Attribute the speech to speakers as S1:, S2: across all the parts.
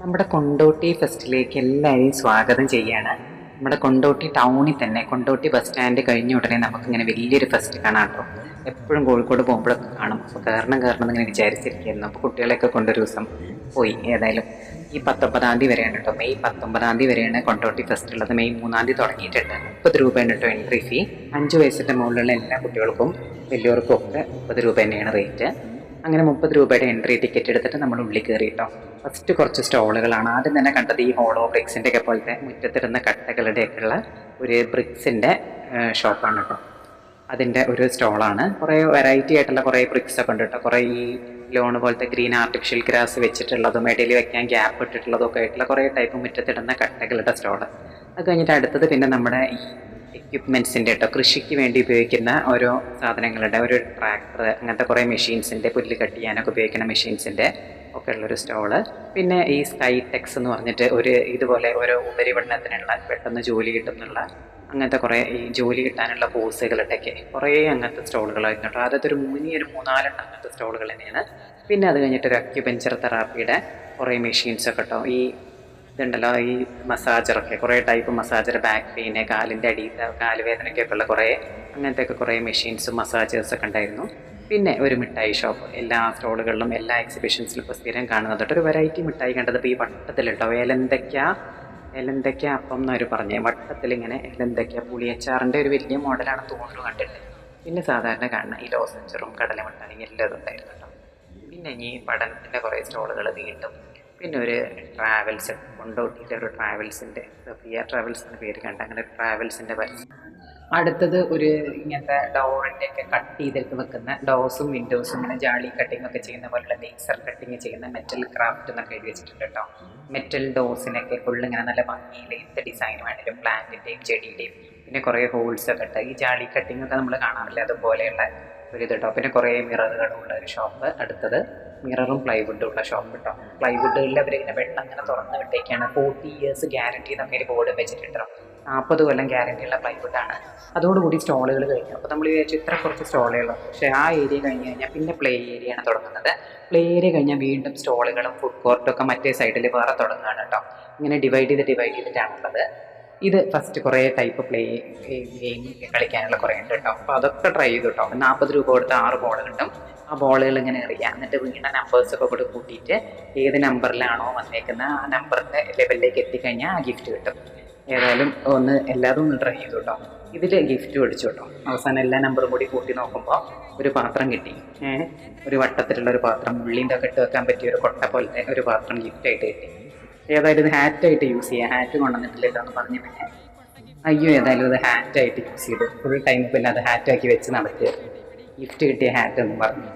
S1: നമ്മുടെ കൊണ്ടോട്ടി ഫെസ്റ്റിലേക്ക് എല്ലാവരെയും സ്വാഗതം ചെയ്യാണ്. നമ്മുടെ കൊണ്ടോട്ടി ടൗണിൽ തന്നെ കൊണ്ടോട്ടി ബസ് സ്റ്റാൻഡ് കഴിഞ്ഞ ഉടനെ നമുക്കിങ്ങനെ വലിയൊരു ഫെസ്റ്റ് കാണാം കേട്ടോ. എപ്പോഴും കോഴിക്കോട് പോകുമ്പോഴൊക്കെ കാണും. അപ്പോൾ കയറണം കയറണം എന്നിങ്ങനെ വിചാരിച്ചിരിക്കുന്നു അപ്പോൾ കുട്ടികളെയൊക്കെ കൊണ്ടൊരു ദിവസം പോയി ഏതായാലും. ഈ പത്തൊമ്പതാം തീയതി വരെയാണ് കേട്ടോ. മെയ് പത്തൊമ്പതാം തീയതി വരെയാണ് കൊണ്ടോട്ടി ഫെസ്റ്റ് ഉള്ളത്. മെയ് മൂന്നാം തീയതി തുടങ്ങിയിട്ടുണ്ട്. മുപ്പത് രൂപയാണ് കേട്ടോ എൻട്രി ഫീ അഞ്ച് വയസ്സിന്റെ മുകളിലുള്ള എല്ലാ കുട്ടികൾക്കും വലിയവർക്കും ഒക്കെ മുപ്പത് രൂപ തന്നെയാണ് റേറ്റ് അങ്ങനെ മുപ്പത് രൂപയുടെ എൻട്രി ടിക്കറ്റ് എടുത്തിട്ട് നമ്മൾ ഉള്ളിൽ കയറി കേട്ടോ. ഫസ്റ്റ് കുറച്ച് സ്റ്റോളുകളാണ് ആദ്യം തന്നെ കണ്ടത് ഈ ഹോളോ ബ്രിക്സിന്റെ ഒക്കെ പോലത്തെ മുറ്റത്തിടുന്ന കട്ടകളുടെയൊക്കെ ഉള്ള ഒരു ബ്രിക്സിന്റെ ഷോപ്പാണ് കേട്ടോ അതിന്റെ ഒരു സ്റ്റോളാണ് കുറേ വെറൈറ്റി ആയിട്ടുള്ള കുറേ ബ്രിക്സ് ഒക്കെ ഉണ്ട് കേട്ടോ കുറേ ഈ ലോൺ പോലത്തെ ഗ്രീൻ ആർട്ടിഫിഷ്യൽ ഗ്രാസ് വെച്ചിട്ടുള്ളതും ഇടയിൽ വെക്കാൻ ഗ്യാപ്പ് ഇട്ടിട്ടുള്ളതും ഒക്കെ ആയിട്ടുള്ള കുറേ ടൈപ്പ് മുറ്റത്തിടുന്ന കട്ടകളുടെ സ്റ്റോൾ അത് കഴിഞ്ഞിട്ട് അടുത്തത് പിന്നെ നമ്മുടെ ഈ എക്യുപ്മെൻസിന്റെ കേട്ടോ കൃഷിക്ക് വേണ്ടി ഉപയോഗിക്കുന്ന ഓരോ സാധനങ്ങളുടെ ഒരു ട്രാക്ടർ അങ്ങനത്തെ കുറേ മെഷീൻസിന്റെ പുല്ല് കട്ട് ചെയ്യാനൊക്കെ ഉപയോഗിക്കുന്ന മെഷീൻസിന്റെ ഉള്ളൊരു സ്റ്റോൾ പിന്നെ ഈ സ്കൈ ടെക്സ് എന്ന് പറഞ്ഞിട്ട് ഒരു ഇതുപോലെ ഓരോ ഉപരിപഠനത്തിനുള്ള പെട്ടെന്ന് ജോലി കിട്ടുന്നുള്ള അങ്ങനത്തെ കുറേ ഈ ജോലി കിട്ടാനുള്ള കോഴ്സുകളുടെയൊക്കെ കുറേ അങ്ങനത്തെ സ്റ്റോളുകളായിരുന്നു ആദ്യത്തെ ഒരു മൂന്നി ഒരു മൂന്നാലെണ്ണം അങ്ങനത്തെ സ്റ്റോളുകൾ തന്നെയാണ്. പിന്നെ അത് കഴിഞ്ഞിട്ട് ഒരു അക്യുപെഞ്ചർ തെറാപ്പിയുടെ കുറേ മെഷീൻസ് ഒക്കെ കേട്ടോ ഈ ഇതുണ്ടല്ലോ ഈ മസാജറൊക്കെ കുറേ ടൈപ്പ് മസാജർ ബാക്ക് പെയിന് കാലിന്റെ അടിയിൽ കാലുവേദനയ്ക്കൊക്കെ ഉള്ള കുറേ അങ്ങനത്തെയൊക്കെ കുറേ മെഷീൻസും മസാജേഴ്സൊക്കെ ഉണ്ടായിരുന്നു. പിന്നെ ഒരു മിഠായി ഷോപ്പ് എല്ലാ സ്റ്റോളുകളിലും എല്ലാ എക്സിബിഷൻസിലും ഇപ്പോൾ സ്ഥിരം കാണുന്നത്. കേട്ടോ ഒരു വെറൈറ്റി മിഠായി കണ്ടത് ഇപ്പോൾ ഈ വട്ടത്തിലുണ്ടോ ഏലന്തയ്ക്ക ഏലന്തയ്ക്ക അപ്പം എന്നവർ വട്ടത്തിൽ ഇങ്ങനെ ഏലന്തയ്ക്ക പുളിയച്ചാറിന്റെ ഒരു വലിയ മോഡലാണ് തോന്നുന്നു കണ്ടിട്ട് പിന്നെ സാധാരണ കാണുന്ന ഈ ലോസഞ്ചറും കടല മിഠായി എല്ലാം ഉണ്ടായിരുന്നു കേട്ടോ. പിന്നെ ഈ പഠനത്തിന്റെ കുറേ സ്റ്റോളുകൾ വീണ്ടും. പിന്നെ ഒരു ട്രാവൽസ് കൊണ്ടോട്ടിയിലെ ഒരു ട്രാവൽസിന്റെ സഫിയ ട്രാവൽസ് എന്ന പേര് കണ്ട അങ്ങനെ ട്രാവൽസിന്റെ പരസ്യം. അടുത്തത് ഒരു ഇങ്ങനത്തെ ഡോറിന്റെ ഒക്കെ കട്ട് ചെയ്തിട്ട് വെക്കുന്ന ഡോസും വിൻഡോസും ഇങ്ങനെ ജാളി കട്ടിംഗ് ഒക്കെ ചെയ്യുന്ന പോലുള്ള ലേസർ കട്ടിങ് ചെയ്യുന്ന മെറ്റൽ ക്രാഫ്റ്റ് എന്നൊക്കെ എഴുതി വെച്ചിട്ടുണ്ട് കേട്ടോ. മെറ്റൽ ഡോസിനൊക്കെ ഫുള്ള് ഇങ്ങനെ നല്ല ഭംഗിയിൽ എന്ത് ഡിസൈൻ വേണേലും പ്ലാന്റിന്റെയും ചെടിയുടെയും പിന്നെ കുറേ ഹോൾസ് ഒക്കെ ഇട്ട് ഈ ജാളി കട്ടിംഗ് ഒക്കെ നമ്മൾ കാണാറില്ല? അതുപോലെയുള്ള ഒരു ഇത് കേട്ടോ. പിന്നെ കുറേ മിററുകളുള്ള ഒരു ഷോപ്പ് അടുത്തത് മിററും പ്ലൈവുഡും ഉള്ള ഷോപ്പ് കേട്ടോ. പ്ലൈവുഡുകളിൽ അവരിങ്ങനെ വെള്ളം അങ്ങനെ തുറന്ന് വിട്ടേക്കാണ് ഫോർട്ടി ഇയേഴ്സ് ഗ്യാരണ്ടി എന്നൊക്കെ ഒരു ബോർഡ് വെച്ചിട്ടുണ്ടോ നാൽപ്പത് കൊല്ലം ഗ്യാരണ്ടി ഉള്ള പ്ലൈവുഡാണ് അതോടുകൂടി സ്റ്റോളുകൾ കഴിഞ്ഞു. അപ്പോൾ നമ്മൾ വിചാരിച്ചു ഇത്ര കുറച്ച് സ്റ്റോളുകളുണ്ട് പക്ഷേ ആ ഏരിയ കഴിഞ്ഞ് കഴിഞ്ഞാൽ പിന്നെ പ്ലേ ഏരിയയാണ് തുടങ്ങുന്നത്. പ്ലേ ഏരിയ കഴിഞ്ഞാൽ വീണ്ടും സ്റ്റോളുകളും ഫുഡ് കോർട്ടും ഒക്കെ മറ്റേ സൈഡിൽ വേറെ തുടങ്ങുകയാണ് കേട്ടോ ഇങ്ങനെ ഡിവൈഡ് ചെയ്ത് ഡിവൈഡ് ചെയ്തിട്ടാണുള്ളത് ഇത് ഫസ്റ്റ് കുറേ ടൈപ്പ് പ്ലേ ഗെയിം കളിക്കാനുള്ള കുറേ ഉണ്ട് കേട്ടോ അപ്പോൾ അതൊക്കെ ട്രൈ ചെയ്തു കേട്ടോ നാൽപ്പത് രൂപ കൊടുത്ത് ആറ് ബോൾ കിട്ടും. ആ ബോളുകൾ ഇങ്ങനെ എറിയാം. എന്നിട്ട് വീണ നമ്പേഴ്സൊക്കെ കൂടെ കൂട്ടിയിട്ട് ഏത് നമ്പറിലാണോ വന്നേക്കുന്നത് ആ നമ്പറിന്റെ ലെവലിലേക്ക് എത്തിക്കഴിഞ്ഞാൽ ആ ഗിഫ്റ്റ് കിട്ടും. ഏതായാലും ഒന്ന് എല്ലാതും ഒന്ന് ട്രൈ ചെയ്തു കേട്ടോ ഇതിൽ ഗിഫ്റ്റ് മേടിച്ചു കേട്ടോ അവസാനം എല്ലാ നമ്പറും കൂടി കൂട്ടി നോക്കുമ്പോൾ ഒരു പാത്രം കിട്ടി. ഏഹ് ഒരു വട്ടത്തിലുള്ള ഒരു പാത്രം. ഉള്ളിന്റെ ഒക്കെ ഇട്ട് വെക്കാൻ പറ്റിയ ഒരു കൊട്ട പോലത്തെ ഒരു പാത്രം ഗിഫ്റ്റായിട്ട് കിട്ടി. ഏതായാലും ഇത് ഹാറ്റായിട്ട് യൂസ് ചെയ്യാം. ഹാറ്റ് കൊണ്ടുവന്നിട്ടില്ലല്ലോ എന്ന് പറഞ്ഞ് പിന്നെ. അയ്യോ ഏതായാലും ഇത് ഹാറ്റായിട്ട് യൂസ് ചെയ്തു. ഫുൾ ടൈം പിന്നെ അത് ഹാറ്റാക്കി വെച്ച് നടത്തി ഗിഫ്റ്റ് കിട്ടിയ ഹാറ്റ് എന്ന് പറഞ്ഞു.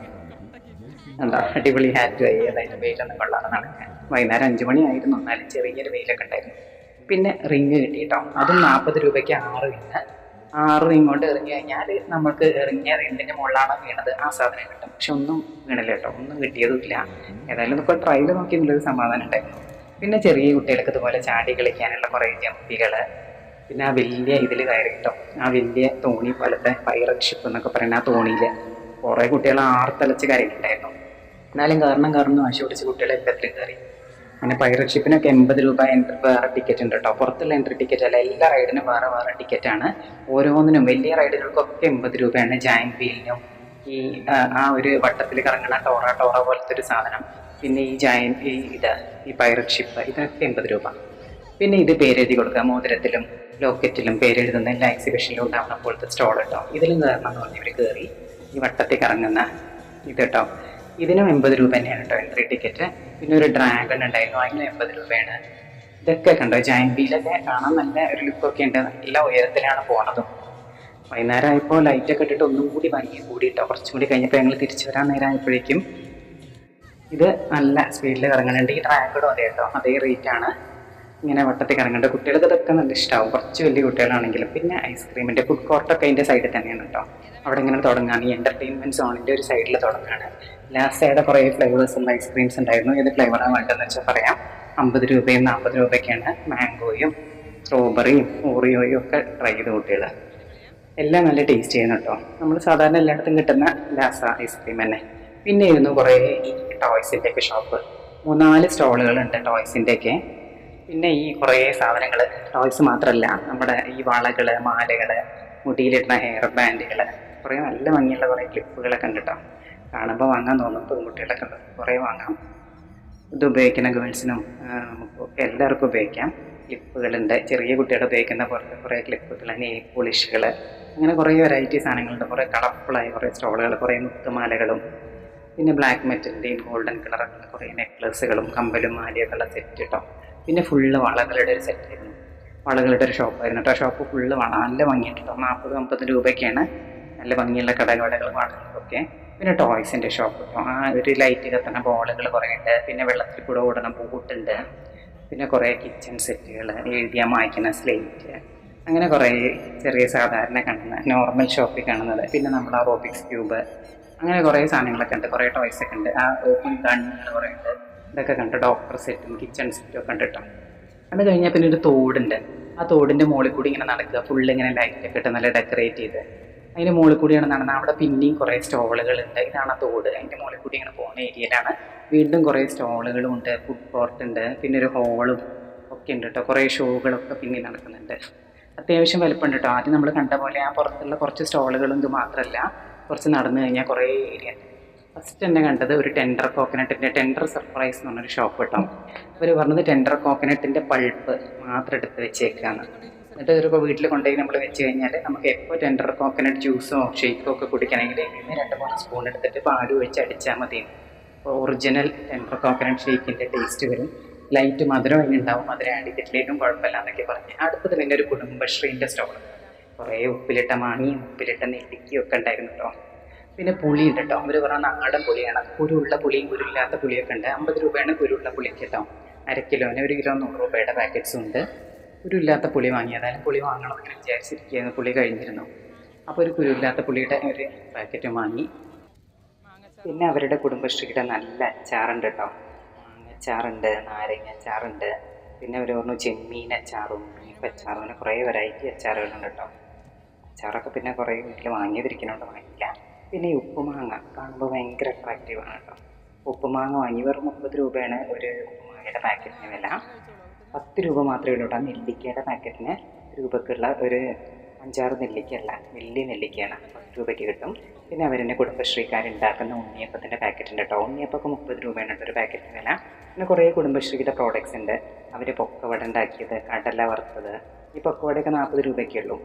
S1: എന്താ അടിപൊളി ഹാറ്റ് ആയി. ഏതായാലും വെയിലൊന്നും കൊള്ളാതെ നടക്കാൻ. വൈകുന്നേരം അഞ്ച് മണിയായിരുന്നു എന്നാലും ചെറിയൊരു വെയിലൊക്കെ ഉണ്ടായിരുന്നു. പിന്നെ റിങ് കിട്ടി കേട്ടോ അതും നാൽപ്പത് രൂപയ്ക്ക് ആറ് റിങ് ആറ് റിങ് കൊണ്ട് കഴിഞ്ഞാൽ നമുക്ക് എറിഞ്ഞ റിങ്ങിന്റെ മുകളിലാണ് വീണത്? ആ സാധനം കിട്ടും. പക്ഷെ ഒന്നും വീണില്ല കേട്ടോ. ഒന്നും കിട്ടിയതുമില്ല ഏതായാലും ഇപ്പോൾ ട്രയൽ നോക്കി എന്നുള്ളൊരു സമാധാനം ഉണ്ടായിരുന്നു. പിന്നെ ചെറിയ കുട്ടികൾക്ക് ഇതുപോലെ ചാടി കളിക്കാനുള്ള കുറേ ജമ്പികൾ പിന്നെ ആ വലിയ ഇതിൽ കയറി കിട്ടും. ആ വലിയ തോണി പോലത്തെ പൈററ്റ് ഷിപ്പ് എന്നൊക്കെ പറയുന്ന ആ തോണിയിൽ കുറേ കുട്ടികൾ ആർത്തലച്ച് കയറിയിട്ടുണ്ടായിരുന്നു എന്നാലും കാരണം കാരണം വാശി പിടിച്ച് കുട്ടികളെ എല്ലാത്തിലും കയറി. അങ്ങനെ പൈററ്റ് ഷിപ്പിനൊക്കെ എൺപത് രൂപ എൻട്രി വേറെ ടിക്കറ്റ് ഉണ്ട് കേട്ടോ പുറത്തുള്ള എൻട്രി ടിക്കറ്റ് അല്ല എല്ലാ റൈഡിനും വേറെ വേറെ ടിക്കറ്റ് ആണ്. ഓരോന്നിനും വലിയ റൈഡുകൾക്കൊക്കെ എൺപത് രൂപയാണ് ജായിൻ വീലിനും ഈ ആ, ആ ഒരു വട്ടത്തിൽ കറങ്ങുന്ന ടോറ ടോറ പോലത്തെ ഒരു സാധനം. പിന്നെ ഈ ജായൻ ഈ ഇത് ഈ പൈററ്റ് ഷിപ്പ് ഇതൊക്കെ എൺപത് രൂപ. പിന്നെ ഇത് പേരെഴുതി കൊടുക്കുക മോതിരത്തിലും ലോക്കറ്റിലും പേരെഴുതുന്ന എല്ലാ എക്സിബിഷനിലും ഉണ്ടാവുന്ന പോലത്തെ സ്റ്റോൾ കേട്ടോ ഇതിലും കയറണം എന്ന് പറഞ്ഞ് ഇവർ കയറി ഈ വട്ടത്തിൽ കറങ്ങുന്ന ഇത് കേട്ടോ ഇതിനും എൺപത് രൂപ തന്നെയാണ് കേട്ടോ എൻട്രി ടിക്കറ്റ് പിന്നെ ഒരു ഡ്രാഗൺ ഉണ്ടായിരുന്നു അതിനും എൺപത് രൂപയാണ്. ഇതൊക്കെ കണ്ടോ ജായിൻ വീലൊക്കെ കാണാൻ നല്ല ഒരു ലുക്കൊക്കെ ഉണ്ട്. നല്ല ഉയരത്തിലാണ് പോണതും. വൈകുന്നേരം ആയപ്പോൾ ലൈറ്റൊക്കെ ഇട്ടിട്ട് ഒന്നും കൂടി ഭംഗി കൂടി കേട്ടോ കുറച്ചും കൂടി കഴിഞ്ഞപ്പോൾ ഞങ്ങൾ തിരിച്ചു വരാൻ നേരം ആയപ്പോഴേക്കും ഇത് നല്ല സ്പീഡിൽ കറങ്ങുന്നുണ്ട് ഈ ഡ്രാഗണും അതെ കേട്ടോ അതേ റേറ്റ് ആണ്. ഇങ്ങനെ വട്ടത്തിൽ കറങ്ങുന്നുണ്ട്. കുട്ടികൾക്ക് ഇതൊക്കെ നല്ല ഇഷ്ടമാവും കുറച്ച് വലിയ കുട്ടികളാണെങ്കിലും. പിന്നെ ഐസ്ക്രീമിന്റെ ഫുഡ് കോർട്ടൊക്കെ അതിന്റെ സൈഡിൽ തന്നെയാണ് കേട്ടോ അവിടെ ഇങ്ങനെ തുടങ്ങാണ്. ഈ എന്റർടൈൻമെന്റ് സോണിന്റെ ഒരു സൈഡിൽ തുടങ്ങാണ്. ലാസ്റ്റ് ആയിട്ട് കുറേ ഫ്ലേവേഴ്സ് ഉള്ള ഐസ്ക്രീംസ് ഉണ്ടായിരുന്നു. ഏത് ഫ്ലേവറാണ് വേണ്ടതെന്ന് വെച്ചാൽ പറയാം. അമ്പത് രൂപയും നാൽപ്പത് രൂപയ്ക്കാണ് മാംഗോയും സ്ട്രോബെറിയും ഓറിയോയും ഒക്കെ ട്രൈ ചെയ്ത് കുട്ടികൾ എല്ലാം നല്ല ടേസ്റ്റ് ചെയ്യുന്നു കേട്ടോ നമ്മൾ സാധാരണ എല്ലായിടത്തും കിട്ടുന്ന ലാസ ഐസ്ക്രീം തന്നെ. പിന്നെ ഇരുന്നു കുറേ ഈ ടോയ്സിന്റെ ഒക്കെ ഷോപ്പ് മൂന്നാൽ സ്റ്റോളുകളുണ്ട് ടോയ്സിന്റെയൊക്കെ പിന്നെ ഈ കുറേ സാധനങ്ങൾ ടോയ്സ് മാത്രമല്ല നമ്മുടെ ഈ വളകൾ മാലകൾ മുടിയിലിടുന്ന ഹെയർ ബാൻഡുകൾ കുറേ നല്ല ഭംഗിയുള്ള കുറേ ക്ലിപ്പുകളൊക്കെ ഉണ്ട് കേട്ടോ കാണുമ്പോൾ വാങ്ങാൻ തോന്നും പെൺകുട്ടികളൊക്കെ ഉണ്ട് കുറേ വാങ്ങാം. ഇത് ഉപയോഗിക്കുന്ന ഗേൾസിനും നമുക്ക് എല്ലാവർക്കും ഉപയോഗിക്കാം. ക്ലിപ്പുകളുണ്ട്. ചെറിയ കുട്ടികൾ ഉപയോഗിക്കുന്ന പോലത്തെ കുറേ ക്ലിപ്പുകൾ നെയിൽ പോളിഷുകൾ അങ്ങനെ കുറേ വെറൈറ്റി സാധനങ്ങളുണ്ട്. കുറേ കളർഫുള്ളായ കുറേ സ്റ്റോളുകൾ കുറേ മുത്തുമാലകളും പിന്നെ ബ്ലാക്ക് മെറ്റലിന്റെയും ഗോൾഡൻ കളറൊക്കെ കുറേ നെക്ലസുകളും കമ്പലും മാലയൊക്കെയുള്ള സെറ്റ് കേട്ടോ പിന്നെ ഫുള്ള് വളകളുടെ ഒരു സെറ്റ് സെറ്റായിരുന്നു വളകളുടെ ഒരു ഷോപ്പായിരുന്നു കേട്ടോ ഷോപ്പ് ഫുള്ള് വള നല്ല ഭംഗിയുണ്ട് കേട്ടോ നാൽപ്പത് അമ്പത് രൂപയ്ക്കാണ്. നല്ല ഭംഗിയുള്ള കടകടകൾ വളകളൊക്കെ. പിന്നെ ടോയ്സിന്റെ ഷോപ്പ് ആ ഒരു ലൈറ്റ് കത്തുന്ന ബോളുകൾ കുറേ ഉണ്ട് പിന്നെ വെള്ളത്തിൽ കൂടെ ഓടുന്ന ബൂട്ടുണ്ട്. പിന്നെ കുറേ കിച്ചൺ സെറ്റുകൾ എഴുതിയാൽ മായ്ക്കുന്ന സ്ലേറ്റ് അങ്ങനെ കുറേ ചെറിയ സാധാരണ കാണുന്ന നോർമൽ ഷോപ്പിൽ കാണുന്നത്. പിന്നെ നമ്മൾ ആ റോബിക്സ് ക്യൂബ് അങ്ങനെ കുറേ സാധനങ്ങളൊക്കെ ഉണ്ട്. കുറേ ടോയ്സ് ഒക്കെ ഉണ്ട്. ആ ഗണ്ണുകൾ കുറേ ഉണ്ട് ഇതൊക്കെ കണ്ട് ഡോക്ടർ സെറ്റും കിച്ചൺ സെറ്റും ഒക്കെ ഉണ്ട് കേട്ടോ അത് കഴിഞ്ഞാൽ പിന്നെ ഒരു തോടുണ്ട്. ആ തോടിന്റെ മുകളിൽ കൂടി ഇങ്ങനെ നടക്കുക. ഫുള്ള് ഇങ്ങനെ ലൈറ്റൊക്കെ ഇട്ട് നല്ല ഡെക്കറേറ്റ് ചെയ്ത്. അതിന്റെ മുകളിൽ കൂടിയാണ് നടന്നത്. അവിടെ പിന്നെയും കുറേ സ്റ്റോളുകളുണ്ട് ഇതാണ് ആ തോട്. അതിന്റെ മുകളിൽ കൂടി ഇങ്ങനെ പോകുന്ന ഏരിയയിലാണ് വീണ്ടും കുറേ സ്റ്റോളുകളും ഉണ്ട് ഫുഡ് കോർട്ട് ഉണ്ട് പിന്നെ ഒരു ഹോളും ഒക്കെ ഉണ്ട് കേട്ടോ കുറേ ഷോകളൊക്കെ പിന്നെ നടക്കുന്നുണ്ട്. അത്യാവശ്യം വലുപ്പമുണ്ട് കേട്ടോ ആദ്യം നമ്മൾ കണ്ട പോലെ ആ പുറത്തുള്ള കുറച്ച് സ്റ്റോളുകളും ഇത് മാത്രമല്ല. കുറച്ച് നടന്നു കഴിഞ്ഞാൽ കുറേ ഏരിയ ഫസ്റ്റ് എന്നെ കണ്ടത് ഒരു ടെൻഡർ കോക്കനട്ടിന്റെ ടെൻഡർ സർപ്രൈസ് എന്ന് പറഞ്ഞൊരു ഷോപ്പ് കേട്ടോ അവർ പറഞ്ഞത് ടെൻഡർ കോക്കനട്ടിന്റെ പൾപ്പ് മാത്രം എടുത്ത് വെച്ചേക്കാന്ന് എന്നിട്ട് ഒരു വീട്ടിൽ കൊണ്ടുപോയി നമ്മൾ വെച്ച് കഴിഞ്ഞാൽ നമുക്ക് എപ്പോൾ ടെൻഡർ കോക്കനട്ട് ജ്യൂസോ ഷേക്കോ ഒക്കെ കുടിക്കണമെങ്കിൽ ഇതിന് രണ്ട് മൂന്ന് സ്പൂൺ എടുത്തിട്ട് പാൽ ഒഴിച്ച് അടിച്ചാൽ മതി. അപ്പോൾ ഒറിജിനൽ ടെൻഡർ കോക്കനട്ട് ഷേക്കിന്റെ ടേസ്റ്റ് വരും. ലൈറ്റ് മധുരം അതിനുണ്ടാവും മധുരം ആഡ് ചെയ്തിട്ടില്ലേലും കുഴപ്പമില്ല എന്നൊക്കെ പറഞ്ഞ്. അടുത്തത് പിന്നെ ഒരു കുടുംബശ്രീന്റെ സ്റ്റോൾ കുറേ ഉപ്പിലിട്ട മാണിയും ഉപ്പിലിട്ട നെല്ലിക്കയും ഒക്കെ ഉണ്ടായിരുന്നു കേട്ടോ പിന്നെ പുളി ഉണ്ട് കേട്ടോ അവർ പറഞ്ഞ നാടൻ പുളിയാണ്. കുരുള്ള പുളിയും കുരുല്ലാത്ത പുളിയൊക്കെ ഉണ്ട്. അമ്പത് രൂപയാണ് കുരുള്ള പുളിക്ക് കേട്ടോ അര കിലോന് ഒരു കിലോ നൂറ് രൂപയുടെ പാക്കറ്റ്സും ഉണ്ട്. കുരുല്ലാത്ത പുളി വാങ്ങി. അതായത് പുളി വാങ്ങണം അങ്ങനെ വിചാരിച്ചിരിക്കുകയായിരുന്നു. പുളി കഴിഞ്ഞിരുന്നു. അപ്പോൾ ഒരു കുരുല്ലാത്ത പുളിയുടെ ഒരു പാക്കറ്റ് വാങ്ങി. പിന്നെ അവരുടെ കുടുംബശ്രീയുടെ നല്ല അച്ചാറുണ്ട് കേട്ടോ. മാങ്ങച്ചാറുണ്ട് നാരങ്ങ അച്ചാറുണ്ട് പിന്നെ അവർ പറഞ്ഞു ചെമ്മീൻ അച്ചാറും ബീഫ് അച്ചാറും അങ്ങനെ കുറേ വെറൈറ്റി അച്ചാറുകളുണ്ട് കേട്ടോ. അച്ചാറൊക്കെ പിന്നെ കുറേ വീട്ടിൽ വാങ്ങിയതിരിക്കുന്നുണ്ട് വാങ്ങിക്കാം പിന്നെ ഈ ഉപ്പുമാങ്ങ കാണുമ്പോൾ ഭയങ്കര അട്രാക്റ്റീവാണ് കേട്ടോ. ഉപ്പുമാങ്ങ വാങ്ങി വെറും മുപ്പത് രൂപയാണ് ഒരു ഉപ്പുമാങ്ങയുടെ പാക്കറ്റിന് വില. പത്ത് രൂപ മാത്രമേ ഉള്ളൂ കേട്ടോ നെല്ലിക്കയുടെ പാക്കറ്റിന്. രൂപക്കുള്ള ഒരു അഞ്ചാറ് നെല്ലിക്കയല്ല വലിയ നെല്ലിക്കയാണ്. പത്ത് രൂപയ്ക്ക് കിട്ടും. പിന്നെ അവരെന്നെ കുടുംബശ്രീക്കാരുണ്ടാക്കുന്ന ഉണ്ണിയപ്പത്തിന്റെ പാക്കറ്റ് ഉണ്ട് കേട്ടോ. ഉണ്ണിയപ്പമൊക്കെ മുപ്പത് രൂപയാണ് കേട്ടോ ഒരു പാക്കറ്റിന് വില. പിന്നെ കുറേ കുടുംബശ്രീയുടെ പ്രോഡക്റ്റ്സ് ഉണ്ട്. അവർ പൊക്കവട ഉണ്ടാക്കിയത് കടല വറുത്തത്. ഈ പൊക്കവടയൊക്കെ നാൽപ്പത് രൂപയ്ക്കേ ഉള്ളൂ.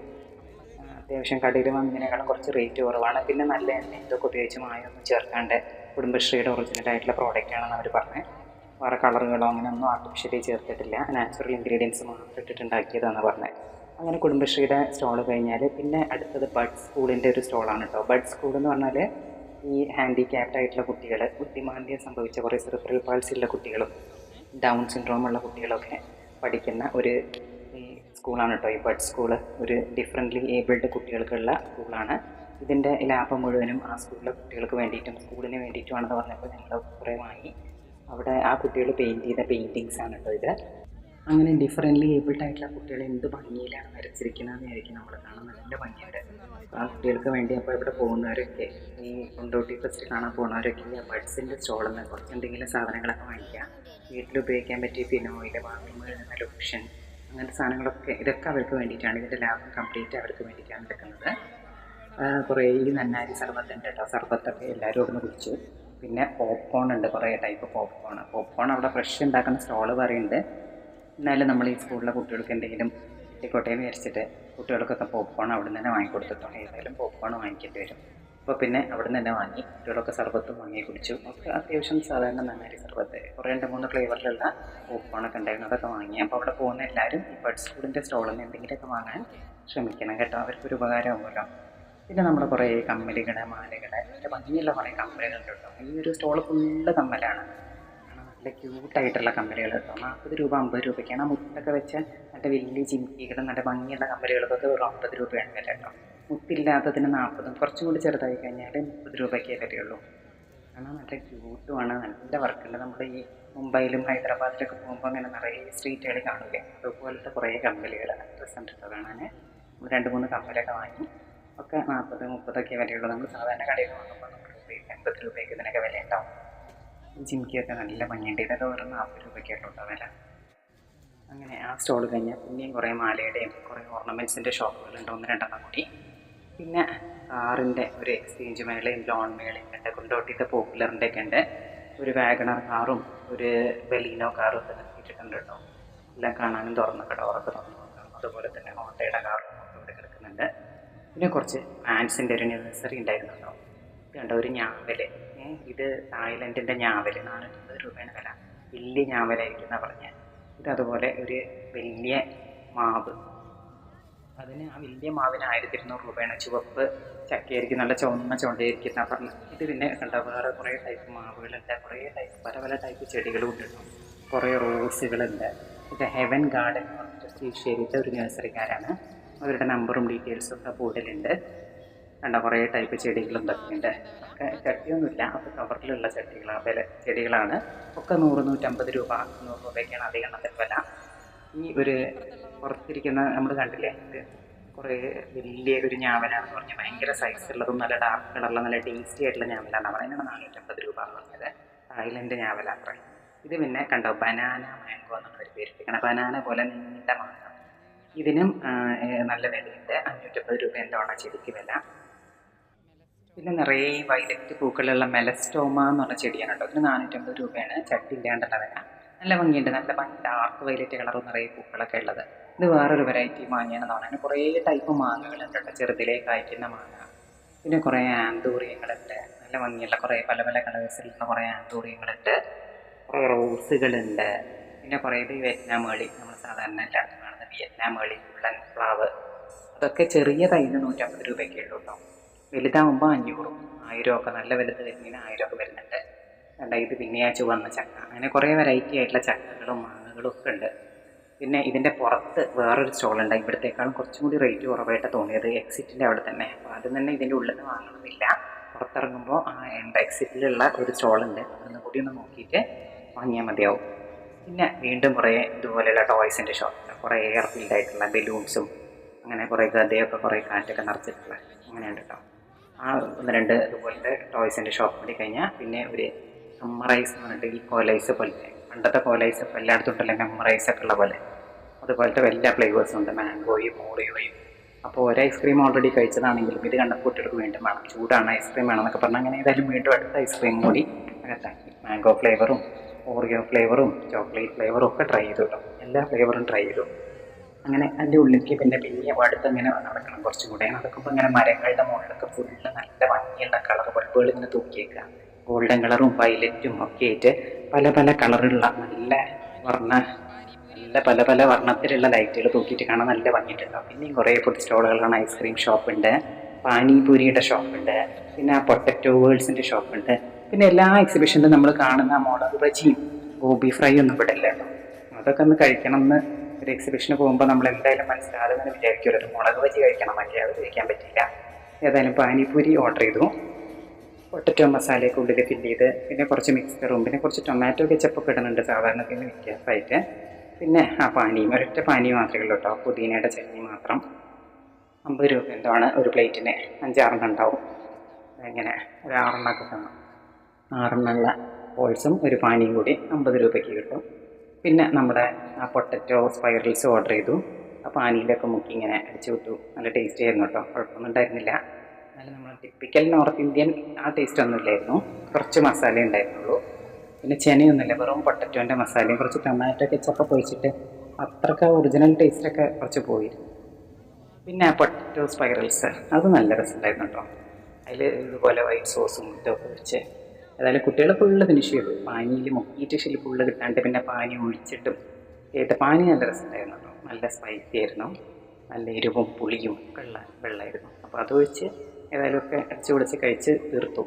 S1: അത്യാവശ്യം കടയിൽ വാങ്ങുന്നതിനേക്കാളും കുറച്ച് റേറ്റ് കുറവാണ്. പിന്നെ നല്ല എണ്ണ ഇതൊക്കെ ഉപയോഗിച്ച് മായൊന്നും ചേർക്കാണ്ട് കുടുംബശ്രീയുടെ ഒറിജിനൽ ആയിട്ടുള്ള പ്രോഡക്റ്റ് ആണെന്ന് അവർ പറഞ്ഞത് വേറെ കളറുകളോ അങ്ങനെയൊന്നും ആർട്ടിഫിഷ്യലി ചേർത്തിട്ടില്ല. നാച്ചുറൽ ഇൻഗ്രീഡിയൻസ് മാത്രം ഇട്ടിട്ടുണ്ടാക്കിയതാണെന്ന് പറഞ്ഞത് അങ്ങനെ കുടുംബശ്രീയുടെ സ്റ്റോൾ കഴിഞ്ഞാൽ പിന്നെ അടുത്തത് ബഡ് സ്കൂളിന്റെ ഒരു സ്റ്റോളാണ് കേട്ടോ ബഡ് സ്കൂൾ എന്ന് പറഞ്ഞാൽ ഈ ഹാൻഡിക്യാപ്ഡ് ആയിട്ടുള്ള കുട്ടികൾ ബുദ്ധിമാന്ദ്യം സംഭവിച്ച കുറേ സെറിബ്രൽ പാൾസി ഉള്ള കുട്ടികളും ഡൗൺ സിൻഡ്രോം ഉള്ള കുട്ടികളൊക്കെ പഠിക്കുന്ന ഒരു സ്കൂളാണ് കേട്ടോ ഈ ബഡ് സ്കൂൾ ഒരു ഡിഫറെന്റ്ലി ഏബിൾഡ് കുട്ടികൾക്കുള്ള സ്കൂളാണ് ഇതിന്റെ ലാഭം മുഴുവനും ആ സ്കൂളിലെ കുട്ടികൾക്ക് വേണ്ടിയിട്ടും സ്കൂളിന് വേണ്ടിയിട്ടുമാണെന്ന് പറഞ്ഞപ്പോൾ ഞങ്ങൾ കുറേ വാങ്ങി. അവിടെ ആ കുട്ടികൾ പെയിന്റ് ചെയ്ത പെയിന്റിങ്സ് ആണ് കേട്ടോ ഇത്. അങ്ങനെ ഡിഫറെന്റ്ലി ഏബിൾഡ് ആയിട്ടുള്ള കുട്ടികൾ എന്ത് ഭംഗിയിലാണ് വരച്ചിരിക്കുന്നതെന്നായിരിക്കും നമ്മൾ കാണുന്നത് നല്ല ഭംഗിയുടെ ആ കുട്ടികൾക്ക് വേണ്ടി അപ്പോൾ ഇവിടെ പോകുന്നവരൊക്കെ ഈ കൊണ്ടോട്ടി ഫസ്റ്റ് കാണാൻ പോകുന്നവരൊക്കെ ഈ ബഡ്സിന്റെ സ്റ്റോളിൽ നിന്ന് കുറച്ച് എന്തെങ്കിലും സാധനങ്ങളൊക്കെ വാങ്ങിക്കാം വീട്ടിൽ ഉപയോഗിക്കാൻ പറ്റിയ ഫിനോയിലെ ബാത്റൂമുകളിൽ ലോഷൻ അങ്ങനത്തെ സാധനങ്ങളൊക്കെ ഇതൊക്കെ അവർക്ക് വേണ്ടിയിട്ടാണ്. ഇതിന്റെ ലാഭം കംപ്ലീറ്റ് അവർക്ക് വേണ്ടിയിട്ടാണ് എടുക്കുന്നത്. കുറേ ഈ നന്നാരി സർബത്തുണ്ട് കേട്ടോ സർബത്തൊക്കെ എല്ലാവരും ഒന്ന് കുടിച്ചു. പിന്നെ പോപ്കോൺ ഉണ്ട് കുറേ ടൈപ്പ് പോപ്കോൺ പോപ്കോൺ അവിടെ ഫ്രഷ് ഉണ്ടാക്കുന്ന സ്റ്റോൾ പറയുന്നുണ്ട്. എന്നാലും നമ്മൾ ഈ സ്കൂളിലെ കുട്ടികൾക്ക് എന്തെങ്കിലും കിട്ടിക്കോട്ടെ എന്ന് വിചാരിച്ചിട്ട് കുട്ടികൾക്കൊക്കെ പോപ്കോൺ അവിടെ നിന്ന് തന്നെ വാങ്ങിക്കൊടുത്തിട്ടുണ്ട് ഏതായാലും പോപ്കോൺ വാങ്ങിക്കേണ്ടി വരും. അപ്പോൾ പിന്നെ അവിടെ നിന്ന് തന്നെ വാങ്ങി കുട്ടികളൊക്കെ സർബത്തും വാങ്ങി കുടിച്ചു. ഒക്കെ അത്യാവശ്യം സാധാരണ നന്നായി സർബത്ത്. കുറേ രണ്ട് മൂന്ന് ഫ്ലേവറിലുള്ള പോപ്കോണൊക്കെ ഉണ്ടായിരുന്നു. അതൊക്കെ വാങ്ങി. അപ്പോൾ അവിടെ പോകുന്ന എല്ലാവരും ഈ ബഡ് സ്കൂളിന്റെ സ്റ്റോളിൽ നിന്ന് എന്തെങ്കിലുമൊക്കെ വാങ്ങാൻ ശ്രമിക്കണം കേട്ടോ. അവർക്കൊരു ഉപകാരമാകുമല്ലോ പിന്നെ നമ്മൾ കുറേ കമ്മലുകൾ മാലകൾ അതിന്റെ ഭംഗിയുള്ള കുറേ കമ്മലുകളുണ്ട് കേട്ടോ. ഈ ഒരു സ്റ്റോൾ ഫുള്ള് കമ്മലാണ്. നല്ല ക്യൂട്ടായിട്ടുള്ള കമ്മലുകൾ കേട്ടോ. നാൽപ്പത് രൂപ അമ്പത് രൂപയ്ക്കാണ്. ആ മുത്തൊക്കെ വെച്ച നല്ല വലിയ ജിമിക്കികളും നല്ല ഭംഗിയുള്ള കമ്മലുകൾക്കൊക്കെ വെറും അമ്പത് രൂപയാണ് വില കേട്ടോ. മുത്തില്ലാത്തതിന് നാൽപ്പതും കുറച്ചും കൂടി ചെറുതായി കഴിഞ്ഞാൽ മുപ്പത് രൂപയ്ക്കേ വരെയുള്ളൂ. കാരണം നല്ല ക്യൂട്ടുമാണ് നല്ല വർക്കുണ്ട് നമ്മുടെ ഈ മുംബൈയിലും ഹൈദരാബാദിലൊക്കെ പോകുമ്പോൾ അങ്ങനെ നിറയെ സ്ട്രീറ്റുകൾ കാണില്ലേ അതുപോലത്തെ കുറേ കമ്മലുകൾ ഡ്രസ്സ് കേട്ടോ കാണാൻ രണ്ട് മൂന്ന് കമ്മലൊക്കെ വാങ്ങി ഒക്കെ നാൽപ്പത് മുപ്പതൊക്കെ വിലയുള്ളൂ. നമ്മൾ സാധാരണ കടയിൽ വാങ്ങുമ്പോൾ രൂപയ്ക്ക് അൻപത് രൂപയ്ക്ക് ഇതിനൊക്കെ വില ഉണ്ടാവും ജിമിക്കൊക്കെ നല്ല ഭംഗിയുണ്ട്. ഇതൊക്കെ വെറും നാൽപ്പത് രൂപയ്ക്കായിട്ടുണ്ടോ വില. അങ്ങനെ ആ സ്റ്റോൾ കഴിഞ്ഞാൽ പിന്നെയും കുറേ മാലയുടെയും കുറേ ഓർണമെന്റ്സിന്റെ ഷോപ്പുകളുണ്ട് ഒന്ന് രണ്ടെണ്ണം കൂടി. പിന്നെ കാറിന്റെ ഒരു എക്സ്ചേഞ്ച് മേളയും ലോൺ മേളയും ഉണ്ട് കൊണ്ടോട്ടിത്തെ പോപ്പുലറിന്റെ ഒക്കെ ഉണ്ട്. ഒരു വാഗണർ കാറും ഒരു ബലീനോ കാറും ഒക്കെ നിർത്തിയിട്ടുണ്ട് കേട്ടോ. എല്ലാം കാണാനും തുറന്ന ഉറക്കെ തുറന്നു. അതുപോലെ തന്നെ ഹോണ്ടയുടെ കാറും ഒക്കെ ഇവിടെ കിടക്കുന്നുണ്ട്. പിന്നെ കുറച്ച് ആൻസിന്റെ ഒരു നഴ്സറി ഉണ്ടായിരുന്നു കേട്ടോ ഒരു ഞാവൽ ഇത് തായ്ലൻഡിന്റെ ഞാവൽ നാനൂറ്റമ്പത് രൂപയാണ് വില. വലിയ ഞാവലായിരിക്കും എന്നാണ് പറഞ്ഞത് ഇത് അതുപോലെ ഒരു വലിയ മാവ്. അതിന് ആ വലിയ മാവിന് ആയിരത്തി ഇരുന്നൂറ് രൂപയാണ്. ചുവപ്പ് ചക്കയായിരിക്കും നല്ല ചുവന്ന ചുണ്ടയായിരിക്കും എന്നാ പറഞ്ഞത് ഇത് പിന്നെ കണ്ട വേറെ കുറേ ടൈപ്പ് മാവുകളുണ്ട്. കുറേ ടൈപ്പ് പല പല ടൈപ്പ് ചെടികളും ഉണ്ട് കുറേ റോസുകളുണ്ട് ഇത് ഹെവൻ ഗാർഡൻ എന്ന് പറഞ്ഞിട്ട് ഒരു നഴ്സറിക്കാരാണ് അവരുടെ നമ്പറും ഡീറ്റെയിൽസും ഒക്കെ കൂടുതലുണ്ട്. കണ്ട കുറേ ടൈപ്പ് ചെടികളും ഇതൊക്കെയുണ്ട്. ഒക്കെ ചട്ടിയൊന്നുമില്ല അപ്പോൾ കവറിലുള്ള ചട്ടികളാണ് വില ചെടികളാണ്. ഒക്കെ നൂറ് നൂറ്റമ്പത് രൂപ നൂറ് രൂപയ്ക്കാണ് അധികം എണ്ണത്തിൽ വില. ഈ ഒരു പുറത്തിരിക്കുന്ന നമ്മൾ കണ്ടില്ലേ? ഇത് കുറേ വലിയ ഒരു ഞാവലാണെന്ന് പറഞ്ഞാൽ ഭയങ്കര സൈസ് ഉള്ളതും നല്ല ഡാർക്ക് കളറുള്ള നല്ല ടേസ്റ്റി ആയിട്ടുള്ള ഞാവലാണ്. പറയുന്നത് നാനൂറ്റമ്പത് രൂപ എന്ന് പറഞ്ഞത്. തായ്ലൻഡ് ഞാവലാത്ര ഇത് പിന്നെ കണ്ടോ? ബനാന മാംഗോ എന്നുള്ള ഒരു പേരിട്ടിരിക്കണം. ബനാന പോലെ നീണ്ട മാങ്ങ. ഇതിനും നല്ല വിലയുണ്ട്. അഞ്ഞൂറ്റമ്പത് രൂപ എന്താണ് ചെടിക്ക് വില. പിന്നെ നിറയെ വയലറ്റ് പൂക്കളുള്ള മെലസ്റ്റോമ എന്ന് പറഞ്ഞ ചെടിയാണ് കേട്ടോ. ഇതിന് നാനൂറ്റമ്പത് രൂപയാണ്. ചട്ടി ഇല്ലാണ്ടുള്ള വില. നല്ല ഭംഗിയുണ്ട്. നല്ല ഭംഗി ഡാർക്ക് വയലറ്റ് കളറും നിറയെ പൂക്കളൊക്കെ ഉള്ളത്. ഇത് വേറൊരു വെറൈറ്റി മാങ്ങയാണെന്ന് പറഞ്ഞാൽ കുറേ ടൈപ്പ് മാങ്ങകളുണ്ട് കേട്ടോ. ചെറുതിലേക്ക് കായ്ക്കുന്ന മാങ്ങ. പിന്നെ കുറേ ആന്തൂറിയങ്ങളുണ്ട്. നല്ല ഭംഗിയുള്ള കുറേ പല പല കളേഴ്സിലുള്ള കുറേ ആന്തൂറിയങ്ങളുണ്ട്. കുറേ റോസുകളുണ്ട്. പിന്നെ കുറേ ഇത് വിയറ്റ്നാം നമ്മൾ സാധാരണ എല്ലായിടത്തും വിയറ്റ്നാം മേളി ഉള്ളൻ പ്ലാവ് അതൊക്കെ ചെറിയ തൈന് നൂറ്റമ്പത് രൂപയൊക്കെ ഉള്ളൂ കേട്ടോ വലുതാകുമ്പോൾ അഞ്ഞൂറും ആയിരം ഒക്കെ നല്ല വലുത് വരുന്നതിന് ആയിരം ഒക്കെ വരുന്നുണ്ട്. കണ്ട ഇത് പിന്നെ ആ ചുവന്ന ചക്ക. അങ്ങനെ കുറേ വെറൈറ്റി ആയിട്ടുള്ള ചക്കകളും മാങ്ങകളും ഒക്കെ ഉണ്ട്. പിന്നെ ഇതിന്റെ പുറത്ത് വേറൊരു സ്റ്റോളുണ്ട് ഇവിടത്തേക്കാളും കുറച്ചും കൂടി റേറ്റ് കുറവായിട്ട് തോന്നിയത് എക്സിറ്റിന്റെ അവിടെ തന്നെ. അപ്പോൾ അത് തന്നെ ഇതിന്റെ ഉള്ളിൽ നിന്ന് വാങ്ങണമെന്നില്ല പുറത്തിറങ്ങുമ്പോൾ ആ എന്റെ എക്സിറ്റിലുള്ള ഒരു സ്റ്റോളുണ്ട് അതൊന്നും കൂടി ഒന്ന് നോക്കിയിട്ട് വാങ്ങിയാൽ മതിയാവും. പിന്നെ വീണ്ടും കുറേ ഇതുപോലെയുള്ള ടോയ്സിന്റെ ഷോപ്പ് കുറേ എയർ ഫീൽഡ് ആയിട്ടുള്ള ബലൂൺസും അങ്ങനെ കുറേ ഗതയൊക്കെ കുറേ കാറ്റൊക്കെ നിറച്ചിട്ടുള്ള അങ്ങനെയുണ്ട് കേട്ടോ ആ ഒന്ന് രണ്ട് ഇതുപോലത്തെ ടോയ്സിന്റെ ഷോപ്പ് കൂടി കഴിഞ്ഞാൽ പിന്നെ ഒരു മെമ്മറൈസ് എന്ന് പറഞ്ഞിട്ട് ഈ കോലൈസ് പോലത്തെ പണ്ടത്തെ കോലൈസ് ഇപ്പോൾ എല്ലായിടത്തും ഉണ്ടല്ലോ മെമ്മറൈസ് ഒക്കെ ഉള്ള പോലെ. അതുപോലത്തെ എല്ലാ ഫ്ലേവേഴ്സും ഉണ്ട് മാംഗോയും ഓറിയോയും അപ്പോൾ ഒരു ഐസ്ക്രീം ഓൾറെഡി കഴിച്ചതാണെങ്കിലും ഇത് കണ്ട കുട്ടികൾക്ക് വീണ്ടും വേണം. ചൂടാണ് ഐസ്ക്രീം വേണമെന്നൊക്കെ പറഞ്ഞാൽ അങ്ങനെ ഏതായാലും വീണ്ടും അടുത്ത ഐസ്ക്രീം കൂടി അകത്താക്കി. മാംഗോ ഫ്ലേവറും ഓറിയോ ഫ്ലേവറും ചോക്ലേറ്റ് ഫ്ലേവറും ഒക്കെ ട്രൈ ചെയ്തു കേട്ടോ എല്ലാ ഫ്ലേവറും ട്രൈ ചെയ്തു അങ്ങനെ അതിന്റെ ഉള്ളിലേക്ക് പിന്നെ പിന്നെ അടുത്ത് ഇങ്ങനെ നടക്കണം കുറച്ചും കൂടെ. നടക്കുമ്പോൾ ഇങ്ങനെ മരങ്ങളുടെ മുകളിലൊക്കെ ഫുള്ള് നല്ല ഭംഗിയുള്ള കളർ ബൾബുകൾ ഇങ്ങനെ തൂക്കിയേക്കുക ഗോൾഡൻ കളറും വയലറ്റും ഒക്കെ ആയിട്ട് പല പല കളറുള്ള നല്ല വർണ നല്ല പല പല വർണത്തിലുള്ള ലൈറ്റുകൾ തൂക്കിയിട്ട് കാണാൻ നല്ല ഭംഗിയിട്ടുണ്ടാവും പിന്നെയും കുറേ ഫുഡ് സ്റ്റോളുകളാണ് ഐസ്ക്രീം ഷോപ്പുണ്ട് പാനിപൂരിയുടെ ഷോപ്പുണ്ട് പിന്നെ ആ പൊട്ടറ്റോ വേൾഡ്സിന്റെ ഷോപ്പുണ്ട് പിന്നെ എല്ലാ എക്സിബിഷനിലും നമ്മൾ കാണുന്ന മോഡൽ ബജിയും ഗോബി ഫ്രൈ ഒന്നും ഇവിടെ ഇല്ല കേട്ടോ. അതൊക്കെ ഒന്ന് കഴിക്കണം എന്ന് ഒരു എക്സിബിഷന് പോകുമ്പോൾ നമ്മൾ എന്തായാലും മനസ്സിലാകുമെന്ന് വിചാരിക്കുമല്ലോ ഒരു മുളക് വെച്ച് കഴിക്കണം മറ്റേ അത് കഴിക്കാൻ പറ്റില്ല. ഏതായാലും പാനിപൂരി ഓർഡർ ചെയ്തു. പൊട്ടറ്റോ മസാലയൊക്കെ ഉള്ളിൽ ഫില്ല് ചെയ്ത് പിന്നെ കുറച്ച് മിക്സറും പിന്നെ കുറച്ച് ടൊമാറ്റോ കെച്ചപ്പൊക്കെ ഇടുന്നുണ്ട് സാധാരണത്തിന് വ്യത്യാസമായിട്ട്. പിന്നെ ആ പാനിയും ഒരൊറ്റ പാനി മാത്രമേ ഉള്ളൂ കേട്ടോ. പുതിനയുടെ ചട്നി മാത്രം. അമ്പത് രൂപ എന്താണ് ഒരു പ്ലേറ്റിന്. അഞ്ചാറെണ്ണം ഉണ്ടാവും. ഇങ്ങനെ ഒരു ആറെണ്ണമൊക്കെ കാണാം ആറെണ്ണമുള്ള ബോൾസും ഒരു പാനിയും കൂടി അമ്പത് രൂപയ്ക്ക് കിട്ടും. പിന്നെ നമ്മുടെ ആ പൊട്ടറ്റോ സ്പൈറൽസ് ഓർഡർ ചെയ്തു. ആ പാനിയിലൊക്കെ മുക്കി ഇങ്ങനെ അടിച്ചു വിട്ടു. നല്ല ടേസ്റ്റ് ആയിരുന്നു കേട്ടോ. കുഴപ്പമൊന്നും ഉണ്ടായിരുന്നില്ല. എന്നാലും നമ്മൾ ടിപ്പിക്കൽ നോർത്ത് ഇന്ത്യൻ ആ ടേസ്റ്റ് ഒന്നും ഇല്ലായിരുന്നു. കുറച്ച് മസാല ഉണ്ടായിരുന്നുള്ളൂ. പിന്നെ ചെനയൊന്നുമില്ല. വെറും പൊട്ടറ്റോന്റെ മസാലയും കുറച്ച് ടൊമാറ്റോ കെച്ചപ്പൊക്കെ പൊഴിച്ചിട്ട് അത്രക്ക ഒറിജിനൽ ടേസ്റ്റൊക്കെ കുറച്ച് പോയിരുന്നു പിന്നെ ആ പൊട്ടറ്റോ സ്പൈറൽസ്. അത് നല്ല രസമുണ്ടായിരുന്നു കേട്ടോ. അതിൽ ഇതുപോലെ വൈറ്റ് സോസും ഇതൊക്കെ വെച്ച് ഏതായാലും കുട്ടികൾ ഫുള്ള് ഫിനിഷ് ചെയ്തു. പാനിയിൽ മുക്കിയിട്ട് ശരി ഫുള്ള് കിട്ടാണ്ട് പിന്നെ പാനി ഒഴിച്ചിട്ടും ഏത് പാനി നല്ല രസമുണ്ടായിരുന്നു കേട്ടോ. നല്ല സ്പൈസി ആയിരുന്നു. നല്ല എരിവും പുളിയും ഒക്കെ ഉള്ള വെള്ളമായിരുന്നു. അപ്പോൾ അത് ഒഴിച്ച് ഏതായാലും ഒക്കെ അടിച്ചു പൊളിച്ച് കഴിച്ച് തീർത്തു.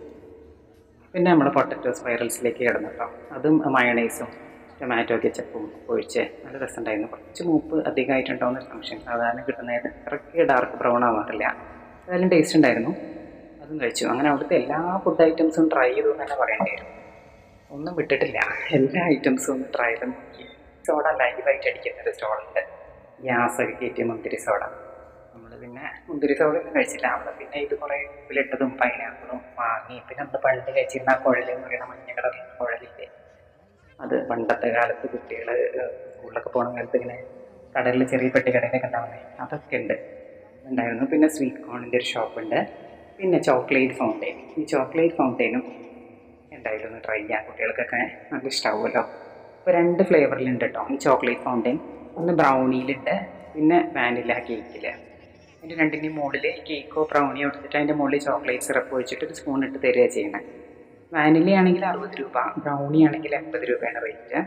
S1: പിന്നെ നമ്മൾ പൊട്ടറ്റോ സ്പൈറൽസിലേക്ക് കിടന്നു കേട്ടോ. അതും മയണൈസും ടൊമാറ്റോ കെച്ചപ്പും ഒഴിച്ച് നല്ല രസമുണ്ടായിരുന്നു. കുറച്ച് മൂപ്പ് അധികമായിട്ടുണ്ടോ എന്നൊരു സംശയം. സാധാരണ കിട്ടുന്നത് അത്രയ്ക്ക് ഡാർക്ക് ബ്രൗൺ ആവാറില്ല. ഏതായാലും ടേസ്റ്റ് ഉണ്ടായിരുന്നു. അതും കഴിച്ചു. അങ്ങനെ അവിടുത്തെ എല്ലാ ഫുഡ് ഐറ്റംസും ട്രൈ ചെയ്തു തന്നെ പറയേണ്ടി ഒന്നും വിട്ടിട്ടില്ല. എല്ലാ ഐറ്റംസും ഒന്ന് ട്രൈ ചെയ്ത് നോക്കി. സോഡ ലൈവായിട്ട് അടിക്കുന്ന ഒരു സ്റ്റോളുണ്ട് ഗ്യാസൊക്കെ കയറ്റിയ മുന്തിരി സോഡ നമ്മൾ പിന്നെ മുന്തിരി സോഡ ഒന്നും കഴിച്ചില്ല. അവിടെ പിന്നെ ഇത് കുറേ ഉപ്പിലിട്ടതും പൈനാപ്പിളും വാങ്ങി. പിന്നെ നമ്മൾ പണ്ട് കഴിച്ചിരുന്ന ആ കുഴൽ എന്ന് പറയുന്ന മഞ്ഞ കളറിൽ കുഴലില്ലേ? അത് പണ്ടത്തെ കാലത്ത് കുട്ടികൾ സ്കൂളിലൊക്കെ പോണ കാലത്ത് ഇങ്ങനെ കടലിൽ ചെറിയ പെട്ടിക്കടയിലൊക്കെ ഉണ്ടാവുന്നത് അതൊക്കെ ഉണ്ട്. ഉണ്ടായിരുന്നു പിന്നെ സ്വീറ്റ് കോണിന്റെ ഒരു ഷോപ്പുണ്ട് പിന്നെ ചോക്ലേറ്റ് ഫൗണ്ടെയിൻ ഈ ചോക്ലേറ്റ് ഫൗണ്ടെയിനും എന്തായാലും ഒന്ന് ട്രൈ ചെയ്യാം കുട്ടികൾക്കൊക്കെ നല്ല ഇഷ്ടമാവുമല്ലോ ഇപ്പോൾ രണ്ട് ഫ്ലേവറിലുണ്ട് കേട്ടോ ഈ ചോക്ലേറ്റ് ഫൗണ്ടെയിൻ ഒന്ന് ബ്രൗണിയിലുണ്ട് പിന്നെ വാനില കേക്കിൽ അതിന്റെ രണ്ടിന്റെയും മുകളിൽ കേക്കോ ബ്രൗണിയോ എടുത്തിട്ട് അതിന്റെ മുകളിൽ ചോക്ലേറ്റ് സിറപ്പ് ഒഴിച്ചിട്ട് ഒരു സ്പൂൺ ഇട്ട് തരിക ചെയ്യണേ. വാനില ആണെങ്കിൽ അറുപത് രൂപ ബ്രൗണി ആണെങ്കിൽ എൺപത് രൂപയാണ് റേറ്റ്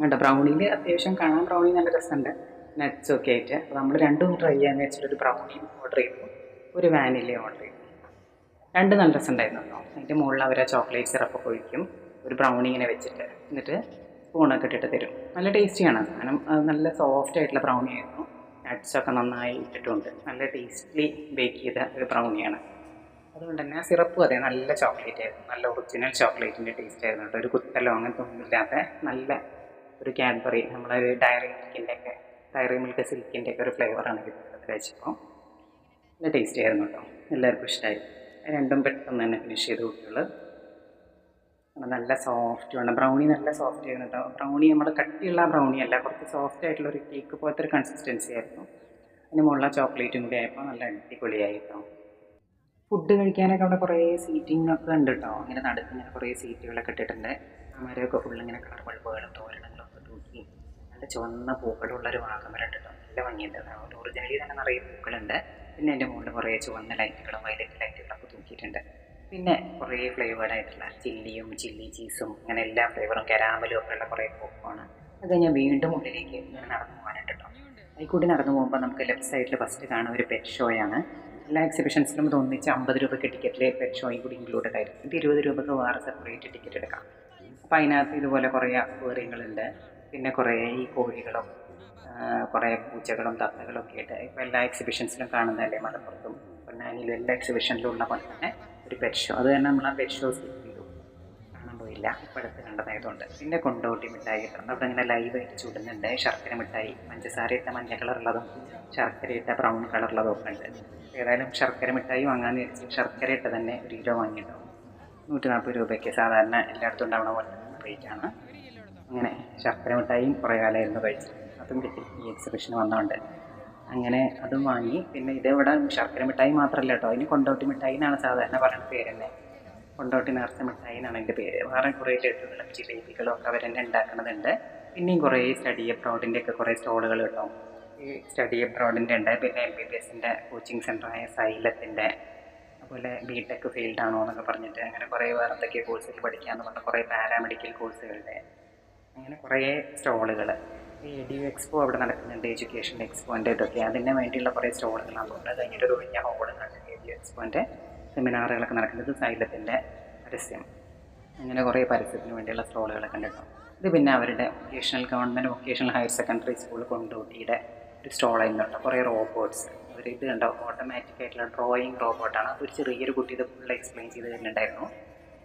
S1: വേണ്ട ബ്രൗണിയിൽ അത്യാവശ്യം കാണാൻ ബ്രൗണി നല്ല രസമുണ്ട്. നട്ട്സ് ഒക്കെ ആയിട്ട്. അപ്പോൾ നമ്മൾ രണ്ടും ട്രൈ ചെയ്യാമെന്ന് വെച്ചിട്ടൊരു ബ്രൗണിയും ഓർഡർ ചെയ്തു. ഒരു വാനിലയും ഓർഡർ ചെയ്തു. രണ്ട് നല്ല രസമുണ്ടായിരുന്നു കേട്ടോ അതിന്റെ മുകളിൽ അവർ ചോക്ലേറ്റ് സിറപ്പൊക്കെ ഒഴിക്കും. ഒരു ബ്രൗണി ഇങ്ങനെ വെച്ചിട്ട്. എന്നിട്ട് സ്പൂണൊക്കെ ഇട്ടിട്ട് തരും. നല്ല ടേസ്റ്റിയാണ് കാരണം നല്ല സോഫ്റ്റ് ആയിട്ടുള്ള ബ്രൗണി ആയിരുന്നു. നട്ട്സൊക്കെ നന്നായി ഇട്ടിട്ടുണ്ട്. നല്ല ടേസ്റ്റ്ലി ബേക്ക് ചെയ്ത ഒരു ബ്രൗണിയാണ് അതുകൊണ്ട് തന്നെ സിറപ്പും അതെ നല്ല ചോക്ലേറ്റ് ആയിരുന്നു. നല്ല ഒറിജിനൽ ചോക്ലേറ്റിന്റെ ടേസ്റ്റ് ആയിരുന്നു കേട്ടോ ഒരു കുത്തലോ അങ്ങനത്തെ ഒന്നും ഇല്ലാത്ത നല്ല ഒരു കാഡ്ബറി നമ്മളെ ഡയറി മിൽക്കിന്റെ ഒക്കെ ഡയറി മിൽക്ക് സിൽക്കിന്റെ ഒക്കെ ഒരു ഫ്ലേവറാണ് കിട്ടുന്നത് കഴിച്ചപ്പോൾ നല്ല ടേസ്റ്റി ആയിരുന്നു കേട്ടോ എല്ലാവർക്കും ഇഷ്ടമായി രണ്ടും പെട്ടെന്ന് തന്നെ ഫിനിഷ് ചെയ്ത് കുട്ടികൾ നല്ല സോഫ്റ്റ് വേണം ബ്രൗണി നല്ല സോഫ്റ്റ് ആയിരുന്നു കേട്ടോ ബ്രൗണി നമ്മൾ കട്ടിയുള്ള ബ്രൗണി അല്ല കുറച്ച് സോഫ്റ്റ് ആയിട്ടുള്ള ഒരു കേക്ക് പോലത്തെ ഒരു കൺസിസ്റ്റൻസി ആയിരുന്നു. അതിന് മുകളിലെ ചോക്ലേറ്റും കൂടി ആയപ്പോൾ നല്ല അടിപൊളിയായി കേട്ടോ ഫുഡ് കഴിക്കാനൊക്കെ അവിടെ കുറേ സീറ്റിങ്ങൊക്കെ ഉണ്ട് കേട്ടോ ഇങ്ങനെ നടുക്ക് ഇങ്ങനെ കുറേ സീറ്റുകളൊക്കെ ഇട്ടിട്ടുണ്ട്. മരമൊക്കെ ഫുള്ള് ഇങ്ങനെ കളർ ബൾബുകളും തോരണങ്ങളും ഒക്കെ തൂക്കി നല്ല ചുവന്ന പൂക്കളുള്ളൊരു വാഗമരം ഉണ്ട് കേട്ടോ നല്ല ഭംഗിയുണ്ട്. ഒറിജിനലി തന്നെ നിറയെ പൂക്കളുണ്ട്. പിന്നെ എന്റെ മുകളിൽ കുറേ ചുവന്ന ലൈറ്റുകളും വയലറ്റ് ലൈറ്റുകളൊക്കെ തൂക്കിയിട്ടുണ്ട്. പിന്നെ കുറേ ഫ്ലേവേർഡ് ആയിട്ടുള്ള ചില്ലിയും ചില്ലി ചീസും അങ്ങനെ എല്ലാ ഫ്ലേവറും കരാമലും ഒക്കെ ഉള്ള കുറേ പോപ്പാണ് അത് ഞാൻ വീണ്ടും ഉള്ളിലേക്ക് ഇങ്ങനെ നടന്നു പോകാനുണ്ട് കേട്ടോ നടന്നു പോകുമ്പോൾ നമുക്ക് ലെഫ്റ്റ് സൈഡിൽ ഫസ്റ്റ് കാണുന്ന ഒരു പെറ്റ് ഷോയാണ് എല്ലാ എക്സിബിഷൻസിലും ഇത് ഒന്നിച്ച് അമ്പത് രൂപയ്ക്ക് ടിക്കറ്റിൽ പെറ്റ് ഷോയും കൂടി ഇൻക്ലൂഡഡ് ആയിരിക്കും ഇത് ഇരുപത് രൂപയ്ക്ക് വേറെ സെപ്പറേറ്റ് ടിക്കറ്റ് എടുക്കാം. അപ്പോൾ അതിനകത്ത് ഇതുപോലെ കുറേ അക്വേറിയങ്ങളുണ്ട്. പിന്നെ കുറേ ഈ കോഴികളും കുറേ പൂച്ചകളും തത്തകളും ഒക്കെ ആയിട്ട് ഇപ്പോൾ എല്ലാ എക്സിബിഷൻസിലും കാണുന്നതല്ലേ മലപ്പുറത്തും? പൊന്നാനിയിലും എല്ലാ എക്സിബിഷനിലും ഉള്ള പോലെ തന്നെ ഒരു പെറ്റ് ഷോ അത് തന്നെ നമ്മൾ ആ പെറ്റ് ഷോ സ്കിപ്പ് ചെയ്തു. കാണാൻ പോയില്ല. ഇപ്പോഴത്തെ കണ്ടതായതുകൊണ്ട്. പിന്നെ കൊണ്ടോട്ടി മിഠായി കിട്ടുന്നത് അവിടെ ഇങ്ങനെ ലൈവായിട്ട് ചൂടുന്നുണ്ട്. ശർക്കര മിഠായി പഞ്ചസാര ഇട്ട മഞ്ഞ കളറുള്ളതും ശർക്കര ഇട്ട ബ്രൗൺ കളറുള്ളതും ഒക്കെ ഉണ്ട്. ഏതായാലും ശർക്കര മിഠായി വാങ്ങാൻ വിചാരിച്ച് ശർക്കര ഇട്ട തന്നെ ഒരു കിലോ വാങ്ങിയിട്ടുണ്ടാവും നൂറ്റി നാൽപ്പത് രൂപയ്ക്ക് സാധാരണ എല്ലായിടത്തും ഉണ്ടാവുന്ന പോലെ റേറ്റാണ് അങ്ങനെ ശർക്കര മിഠായിയും കുറേ കാലമായിരുന്നു കഴിച്ചത്. അതും കിട്ടി. ഈ എക്സിബിഷൻ വന്നതുകൊണ്ട് അങ്ങനെ അതും വാങ്ങി. പിന്നെ ഇതിവിടെ? ശർക്കര മിഠായി മാത്രമല്ല കേട്ടോ അതിന് കൊണ്ടോട്ടി മിഠായി എന്നാണ് സാധാരണ പറയുന്ന പേര് തന്നെ കൊണ്ടോട്ടി നേർച്ച മിഠായി എന്നാണ് അതിന്റെ പേര്. വേറെ കുറേ ലഡുകളും ജിലേബികളും ഒക്കെ അവർ തന്നെ ഉണ്ടാക്കുന്നതുണ്ട്. പിന്നെയും കുറേ സ്റ്റഡി അബ്രോഡിന്റെ ഒക്കെ കുറേ സ്റ്റോളുകൾ കേട്ടോ ഈ സ്റ്റഡി അബ്രോഡിന്റെ ഉണ്ട്. പിന്നെ എം ബി ബി എസിന്റെ കോച്ചിങ് സെന്ററായ സൈലത്തിന്റെ അതുപോലെ ബി ടെക് ഫീൽഡ് ആണോ എന്നൊക്കെ പറഞ്ഞിട്ട് അങ്ങനെ കുറേ വേറെ എന്തൊക്കെയോ കോഴ്സുകൾ പഠിക്കാമെന്ന് പറഞ്ഞ കുറേ പാരാമെഡിക്കൽ കോഴ്സുകളുടെ അങ്ങനെ കുറേ സ്റ്റോളുകൾ ഈ ഡി എക്സ്പോ അവിടെ നടക്കുന്നുണ്ട് എഡ്യൂക്കേഷൻ എക്സ്പോന്റെ ഇതൊക്കെ. അതിന് വേണ്ടിയുള്ള കുറേ സ്റ്റോളുകളാണ് തോന്നുന്നത് അത് കഴിഞ്ഞിട്ട് ഒരു വലിയ ഡി എക്സ്പോന്റെ സെമിനാറുകളൊക്കെ നടക്കുന്നത്. സൈലത്തിന്റെ പരസ്യം. അങ്ങനെ കുറേ പരസ്യത്തിന് വേണ്ടിയുള്ള സ്റ്റോളുകളൊക്കെ കണ്ടിട്ടു ഇത് പിന്നെ അവരുടെ vocational government vocational higher secondary school കൊണ്ടുകൂട്ടിയുടെ ഒരു സ്റ്റോളായി നിന്നുണ്ട് കുറേ റോബോട്ട്സ് ഒരു ഇത് കണ്ടോ? ഓട്ടോമാറ്റിക് ആയിട്ടുള്ള ഡ്രോയിങ് റോബോട്ടാണ് ഒരു ചെറിയൊരു കുട്ടി ഇത് ഫുൾ എക്സ്പ്ലെയിൻ ചെയ്ത് തരുന്നുണ്ടായിരുന്നു.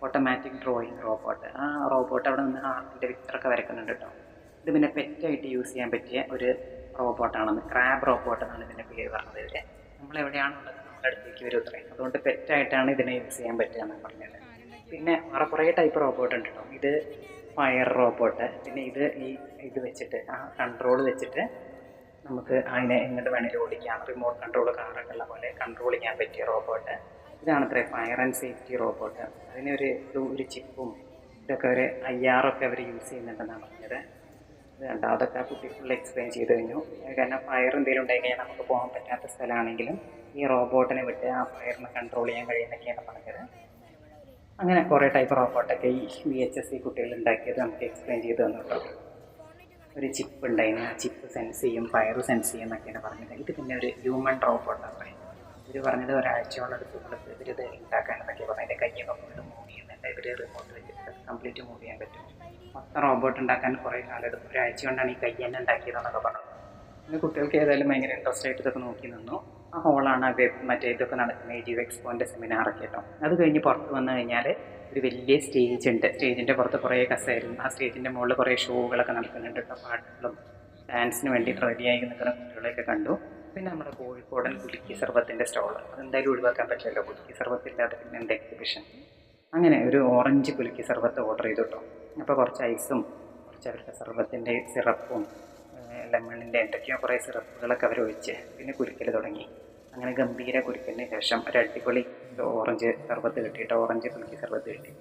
S1: ഓട്ടോമാറ്റിക് ഡ്രോയിങ് റോബോട്ട് ആ റോബോട്ട് അവിടെ നിന്ന് ഹാർട്ടിന്റെ പിക്ചറൊക്കെ വരക്കുന്നുണ്ട് കേട്ടോ. ഇത് പിന്നെ പെറ്റായിട്ട് യൂസ് ചെയ്യാൻ പറ്റിയ ഒരു റോബോട്ടാണെന്ന് ക്രാബ് റോബോട്ട് എന്നാണ് ഇതിന്റെ പേര് പറഞ്ഞത് എവിടെയാണ് ഉള്ളത് നമ്മുടെ അടുത്തേക്ക് വരും അത്രയും അതുകൊണ്ട് പെറ്റായിട്ടാണ് ഇതിനെ യൂസ് ചെയ്യാൻ പറ്റുക എന്നാണ് പറഞ്ഞത്. പിന്നെ വേറെ കുറേ ടൈപ്പ് റോബോട്ട് ഉണ്ട് കേട്ടോ. ഇത് ഫയർ റോബോട്ട് പിന്നെ ഇത് ഈ ഇത് വെച്ചിട്ട് ആ കൺട്രോൾ വെച്ചിട്ട് നമുക്ക് അതിനെ എങ്ങോട്ട് വേണമെങ്കിലും ഓടിക്കാം. റിമോട്ട് കൺട്രോൾ കാറൊക്കെ ഉള്ള പോലെ കൺട്രോൾ ചെയ്യാൻ പറ്റിയ റോബോട്ട്. ഇതാണ് അത്ര ഫയർ ആൻഡ് സേഫ്റ്റി റോബോട്ട്. അതിനൊരു ഒരു ചിപ്പും ഇതൊക്കെ ഒരു ഐ ആറൊക്കെ അവർ യൂസ് ചെയ്യുന്നുണ്ടെന്നാണ് പറഞ്ഞത്. കണ്ടോ അതൊക്കെ കുട്ടി ഫുൾ എക്സ്പ്ലെയിൻ ചെയ്ത് കഴിഞ്ഞു. കാരണം ഫയർ എന്തെങ്കിലും ഉണ്ടായി കഴിഞ്ഞാൽ നമുക്ക് പോകാൻ പറ്റാത്ത സ്ഥലമാണെങ്കിലും ഈ റോബോട്ടിനെ വിട്ട് ആ ഫയറിനെ കൺട്രോൾ ചെയ്യാൻ കഴിയുന്നൊക്കെയാണ് പറഞ്ഞത്. അങ്ങനെ കുറേ ടൈപ്പ് റോബോട്ടൊക്കെ ഈ വി എച്ച് എസ് സി കുട്ടികൾ ഉണ്ടാക്കിയത് നമുക്ക് എക്സ്പ്ലെയിൻ ചെയ്ത് തന്നിട്ടോ ഒരു ചിപ്പ് ഉണ്ടായിരുന്നു. ആ ചിപ്പ് സെൻസ് ചെയ്യും ഫയർ സെൻസ് ചെയ്യും എന്നൊക്കെയാണ് പറഞ്ഞത്. ഇത് പിന്നെ ഒരു ഹ്യൂമൻ റോബോട്ടാണ് പറയുന്നത്. ഇവർ പറഞ്ഞത് ഒരാഴ്ചയോളം എടുത്ത് ഇത് ഉണ്ടാക്കാൻ എന്നൊക്കെ പറഞ്ഞു എന്റെ കയ്യൊക്കെ ഫുള്ള് മൂവ് ചെയ്യുന്നുണ്ട്. ഇവർ റിമോട്ട് വെച്ചിട്ട് കംപ്ലീറ്റ് മൂവ് ചെയ്യാൻ പറ്റും. മൊത്തം റോബോട്ട് ഉണ്ടാക്കാൻ കുറേ കാലം എടുത്തു. ഒരാഴ്ച കൊണ്ടാണ് ഈ കൈ തന്നെ ഉണ്ടാക്കിയതെന്നൊക്കെ പറഞ്ഞു. പിന്നെ കുട്ടികൾക്ക് ഏതായാലും ഭയങ്കര ഇൻട്രസ്റ്റ് ആയിട്ട് ഇതൊക്കെ നോക്കി നിന്നു. ആ ഹോളാണ് അത് മറ്റേ ഇതൊക്കെ നടക്കുന്നത് ജി എക്സ്പോന്റെ സെമിനാറൊക്കെ കേട്ടോ. അത് കഴിഞ്ഞ് പുറത്ത് വന്നു കഴിഞ്ഞാൽ ഒരു വലിയ സ്റ്റേജ് ഉണ്ട്. സ്റ്റേജിന്റെ പുറത്ത് കുറേ കസേരും ആ സ്റ്റേജിന്റെ മുകളിൽ കുറേ ഷോകളൊക്കെ നടക്കുന്നുണ്ട് കേട്ടോ. പാട്ടുകളും ഡാൻസിന് വേണ്ടിയിട്ട് റെഡിയായി നിൽക്കുന്ന കുട്ടികളെയൊക്കെ കണ്ടു. പിന്നെ നമ്മുടെ കോഴിക്കോടൻ കുലുക്കി സർബത്തിന്റെ സ്റ്റോൾ അതെന്തായാലും ഒഴിവാക്കാൻ പറ്റില്ലല്ലോ. കുലുക്കി സർബത്തില്ലാതെ പിന്നെ എന്ത് എക്സിബിഷൻ അങ്ങനെ ഒരു ഓറഞ്ച് കുലുക്കി സർബത്ത് ഓർഡർ ചെയ്തു കേട്ടോ. അപ്പോൾ കുറച്ച് ഐസും കുറച്ച് അവരുടെ സർബത്തിന്റെ സിറപ്പും ലെമണിന്റെ എന്തൊക്കെയോ കുറേ സിറപ്പുകളൊക്കെ അവർ ഒഴിച്ച് പിന്നെ കുരുക്കൽ തുടങ്ങി. അങ്ങനെ ഗംഭീര കുരുക്കലിന് ശേഷം ഒരു അടിപൊളി ഓറഞ്ച് സർബത്ത് കിട്ടിയിട്ട് ഓറഞ്ച് കുലുക്കി സർബത്ത് കിട്ടി.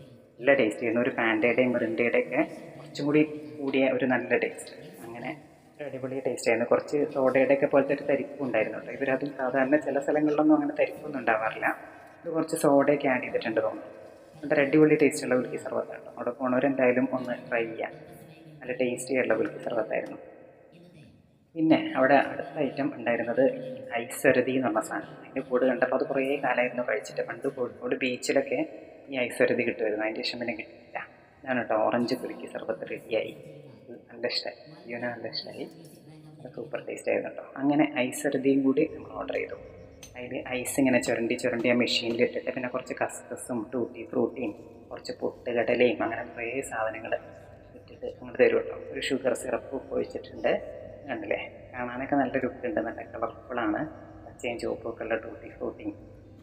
S1: നല്ല ടേസ്റ്റ് ചെയ്യുന്ന ഒരു പാന്റയുടെയും മിറിന്റെയുടെയൊക്കെ കുറച്ചും കൂടി കൂടിയ ഒരു നല്ല ടേസ്റ്റ് അങ്ങനെ ഒരു അടിപൊളി ടേസ്റ്റ് ആയിരുന്നു. കുറച്ച് സോഡയുടെ ഒക്കെ പോലത്തെ ഒരു തരിപ്പും ഉണ്ടായിരുന്നു കേട്ടോ. ഇവരതും സാധാരണ ചില സ്ഥലങ്ങളിലൊന്നും അങ്ങനെ തരിപ്പൊന്നും ഉണ്ടാവാറില്ല. ഇത് കുറച്ച് സോഡയൊക്കെ ആഡ് ചെയ്തിട്ടുണ്ട് തോന്നുന്നു. എന്നിട്ട് അടിപൊളി ടേസ്റ്റുള്ള കുലുക്കി സർവത്താണ് അവിടെ പോണവരെന്തായാലും ഒന്ന് ട്രൈ ചെയ്യാം. നല്ല ടേസ്റ്റി ആയിട്ടുള്ള കുലുക്കി സർവത്തായിരുന്നു പിന്നെ അവിടെ അടുത്ത ഐറ്റം ഉണ്ടായിരുന്നത് ഐശ്വരതി എന്ന് പറഞ്ഞ സാധനം. അതിന്റെ കൂട് കണ്ടപ്പോൾ അത് കുറേ കാലമായിരുന്നു കഴിച്ചിട്ട്. പണ്ട് കോഴിക്കോട് ബീച്ചിലൊക്കെ ഈ ഐശ്വരതി കിട്ടുമായിരുന്നു. അതിന്റെ ശേഷം പിന്നെ കിട്ടില്ല ഞാൻ കേട്ടോ ഓറഞ്ച് കുലുക്കി സർബത്ത് റെഡിയായി നല്ല ഇഷ്ടമായി ജീവന നല്ല ഇഷ്ടമായി സൂപ്പർ ടേസ്റ്റ് ആയിരുന്നു കേട്ടോ അങ്ങനെ ഐശ്വരതിയും കൂടി നമ്മൾ ഓർഡർ ചെയ്തു. അതിൽ ഐസ് ഇങ്ങനെ ചുരണ്ടി ചുരണ്ടി ആ മെഷീനിൽ ഇട്ടിട്ട് പിന്നെ കുറച്ച് കസ്കസും ടൂട്ടി ഫ്രൂട്ടിയും കുറച്ച് പൊട്ടുകടലയും അങ്ങനെ കുറേ സാധനങ്ങൾ ഇട്ടിട്ട് അങ്ങോട്ട് തരും കേട്ടോ. ഒരു ഷുഗർ സിറപ്പ് ഒഴിച്ചിട്ടുണ്ട്. കണ്ടില്ലേ? കാണാനൊക്കെ നല്ല ലുക്ക് ഉണ്ട് നല്ല കളർഫുള്ളാണ് പച്ചയും ചുവപ്പും ഒക്കെ ഉള്ള ടൂട്ടി ഫ്രൂട്ടിയും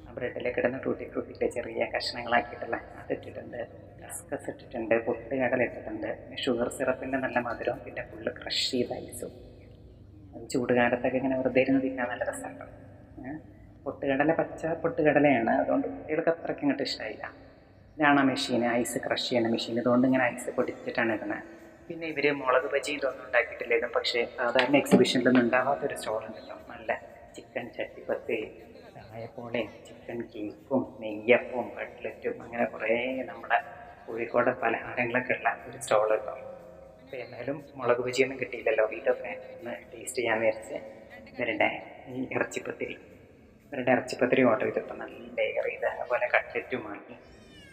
S1: ആ ബ്രെഡിലേക്ക് ഇടുന്ന ടൂട്ടി ഫ്രൂട്ടിയിലെ ചെറിയ കഷ്ണങ്ങളാക്കിയിട്ടുള്ള അത് ഇട്ടിട്ടുണ്ട്. കസ്കസ് ഇട്ടിട്ടുണ്ട്. പൊട്ടുകടല ഇട്ടിട്ടുണ്ട്. ഷുഗർ സിറപ്പിന്റെ നല്ല മധുരവും പിന്നെ ഫുള്ള് ക്രഷ് ചെയ്ത ഐസും ചൂടുകാലത്തൊക്കെ ഇങ്ങനെ വെറുതെ ഇരുന്ന് തിന്നാൻ നല്ല രസമുണ്ടോ പൊട്ടുകടല പച്ച പൊട്ടുകടലയാണ്. അതുകൊണ്ട് കുട്ടികൾക്ക് അത്രയ്ക്ക് ഇങ്ങോട്ട് ഇഷ്ടമായില്ല ഇതാണ് മെഷീൻ ഐസ് ക്രഷ് ചെയ്യുന്ന മെഷീൻ അതുകൊണ്ട് ഇങ്ങനെ ഐസ് പൊടിച്ചിട്ടാണ് ഇടുന്നത് പിന്നെ ഇവർ മുളക് ബജി ഇതൊന്നും ഉണ്ടാക്കിയിട്ടില്ലായിരുന്നു പക്ഷേ സാധാരണ എക്സിബിഷനിലൊന്നും ഉണ്ടാവാത്തൊരു സ്റ്റോൾ ഉണ്ടല്ലോ. നല്ല ചിക്കൻ ചട്ടിപ്പത്ത് ചായപ്പോളയും ചിക്കൻ കേക്കും നെയ്യപ്പവും കട്ട്ലറ്റും അങ്ങനെ കുറേ നമ്മുടെ കോഴിക്കോട് പലഹാരങ്ങളൊക്കെ ഉള്ള ഒരു സ്റ്റോളുണ്ടോ അപ്പം എന്നാലും മുളക് ബജിയൊന്നും കിട്ടിയില്ലല്ലോ. ഇതൊക്കെ ഒന്ന് ടേസ്റ്റ് ചെയ്യാൻ വിചാരിച്ച് ഇവരുടെ ഈ ഇറച്ചിപ്പത്തിരി. ഇവരുടെ ഇറച്ചിപ്പത്തിരി ഓർഡർ ചെയ്തിട്ട് നല്ല ലെയർ ചെയ്ത് അതുപോലെ കട്ട്ലറ്റും വാങ്ങി.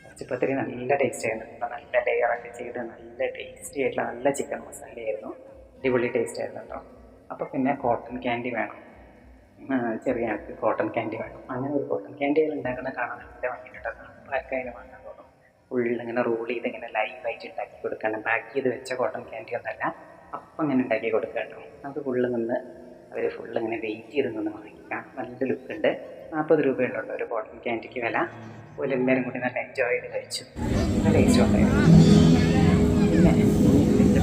S1: ഇറച്ചിപ്പത്തിരി നല്ല ടേസ്റ്റ് ആയിരുന്നു. നല്ല ലെയറൊക്കെ ചെയ്ത് നല്ല ടേസ്റ്റി ആയിട്ടുള്ള നല്ല ചിക്കൻ മസാലയായിരുന്നു അടിപൊളി ടേസ്റ്റ് ആയിരുന്നു കേട്ടോ. അപ്പോൾ പിന്നെ കോട്ടൺ ക്യാൻഡി വേണം. ചെറിയ ആൾക്ക് കോട്ടൺ ക്യാൻഡി വേണം. അങ്ങനെ ഒരു കോട്ടൺ ക്യാൻഡികൾ ഉണ്ടാക്കുന്ന കാണാൻ നല്ല ഭംഗിയിട്ടാണ് അപ്പോൾ ആർക്കായാലും വാങ്ങാൻ തോന്നും. ഉള്ളിൽ ഇങ്ങനെ റോൾ ചെയ്ത് ഇങ്ങനെ ലൈവായിട്ട് ഉണ്ടാക്കി കൊടുക്കണം. പാക്ക് ചെയ്ത് വെച്ച കോട്ടൺ ക്യാൻഡി ഒന്നല്ല അപ്പം ഇങ്ങനെ ഉണ്ടാക്കി കൊടുക്കുക കേട്ടോ അത് ഉള്ളിൽ നിന്ന് അവർ ഫുൾ ഇങ്ങനെ വെയിറ്റ് ചെയ്ത് നിന്ന് വാങ്ങിക്കാം. നല്ല ലുക്ക് ഉണ്ട്. നാൽപ്പത് രൂപയുണ്ട് ഒരു ബോട്ടിൽ ക്യാൻഡിക്ക് വില. എല്ലാവരും കൂടി നല്ല എൻജോയ് ചെയ്ത് കഴിച്ചു. നല്ല ടേസ്റ്റ് ഉണ്ടായിരുന്നു. പിന്നെ ഇതിന്റെ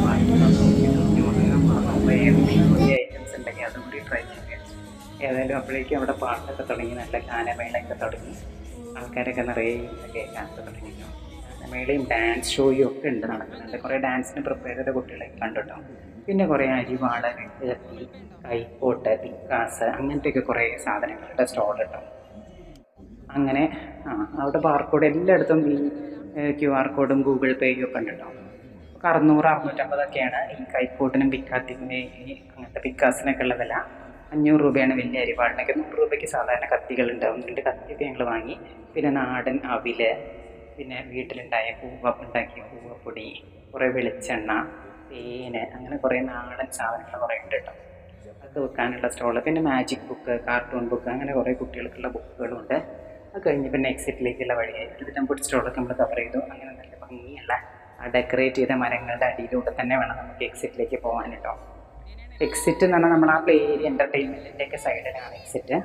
S1: പുതിയ ഐറ്റംസ് ഉണ്ടെങ്കിൽ അതും കൂടി ട്രൈ വിചാരിച്ചു. ഏതായാലും അപ്പോഴേക്കും അവിടെ പാട്ടൊക്കെ തുടങ്ങി. നല്ല ഗാനമേളയൊക്കെ തുടങ്ങി. ആൾക്കാരൊക്കെ നിറയെ കേൾക്കാൻ തുടങ്ങി ഗാനമേളയും ഡാൻസ് ഷോയും ഒക്കെ ഉണ്ട് നടക്കുന്നുണ്ട്. കുറേ ഡാൻസിന് പ്രിപ്പയർ ചെയ്ത കുട്ടികളെ കണ്ടുട്ടോ പിന്നെ കുറേ അരിവാള വെട്ടുകത്തി കൈക്കോട്ട് പിക്കാസ് അങ്ങനത്തെയൊക്കെ കുറേ സാധനങ്ങളുടെ സ്റ്റോർ കിട്ടും അങ്ങനെ ആ അവിടെ ബാർകോഡ് എല്ലായിടത്തും ഈ ക്യു ആർ കോഡും ഗൂഗിൾ പേയും ഒക്കെ ഉണ്ട് കേട്ടോ അറുന്നൂറ് അറുന്നൂറ്റമ്പതൊക്കെയാണ് ഈ കൈക്കോട്ടിനും പിക്കാത്തിനും അങ്ങനത്തെ പിക്കാസിനൊക്കെ ഉള്ള വില അഞ്ഞൂറ് രൂപയാണ് വലിയ അരിവാളിനൊക്കെ. നൂറ് രൂപയ്ക്ക് സാധാരണ കത്തികൾ ഉണ്ടാവുന്നുണ്ട് കത്തിയൊക്കെ ഞങ്ങൾ വാങ്ങി. പിന്നെ നാടൻ അവിൽ പിന്നെ വീട്ടിലുണ്ടായ പൂവ ഉണ്ടാക്കിയ പൂവപ്പൊടി കുറേ വെളിച്ചെണ്ണ തേന് അങ്ങനെ കുറേ നാടൻ സാധനങ്ങൾ കുറേ ഉണ്ട് കേട്ടോ. അത് വെക്കാനുള്ള സ്റ്റോൾ പിന്നെ മാജിക് ബുക്ക് കാർട്ടൂൺ ബുക്ക് അങ്ങനെ കുറേ കുട്ടികൾക്കുള്ള ബുക്കുകളുണ്ട്. അത് കഴിഞ്ഞ് പിന്നെ എക്സിറ്റിലേക്കുള്ള വഴിയായി. ഇതിന്റെ സ്റ്റോളൊക്കെ നമ്മൾ കവർ ചെയ്തു. അങ്ങനെ നല്ല ഭംഗിയുള്ള ആ ഡെക്കറേറ്റ് ചെയ്ത മരങ്ങളുടെ അടിയിലൂടെ തന്നെ വേണം നമുക്ക് എക്സിറ്റിലേക്ക് പോകാൻ കേട്ടോ. എക്സിറ്റ് എന്ന് പറഞ്ഞാൽ നമ്മൾ ആ പ്ലേ ഏരിയ എന്റർടൈൻമെന്റിന്റെയൊക്കെ സൈഡിലാണ് എക്സിറ്റ്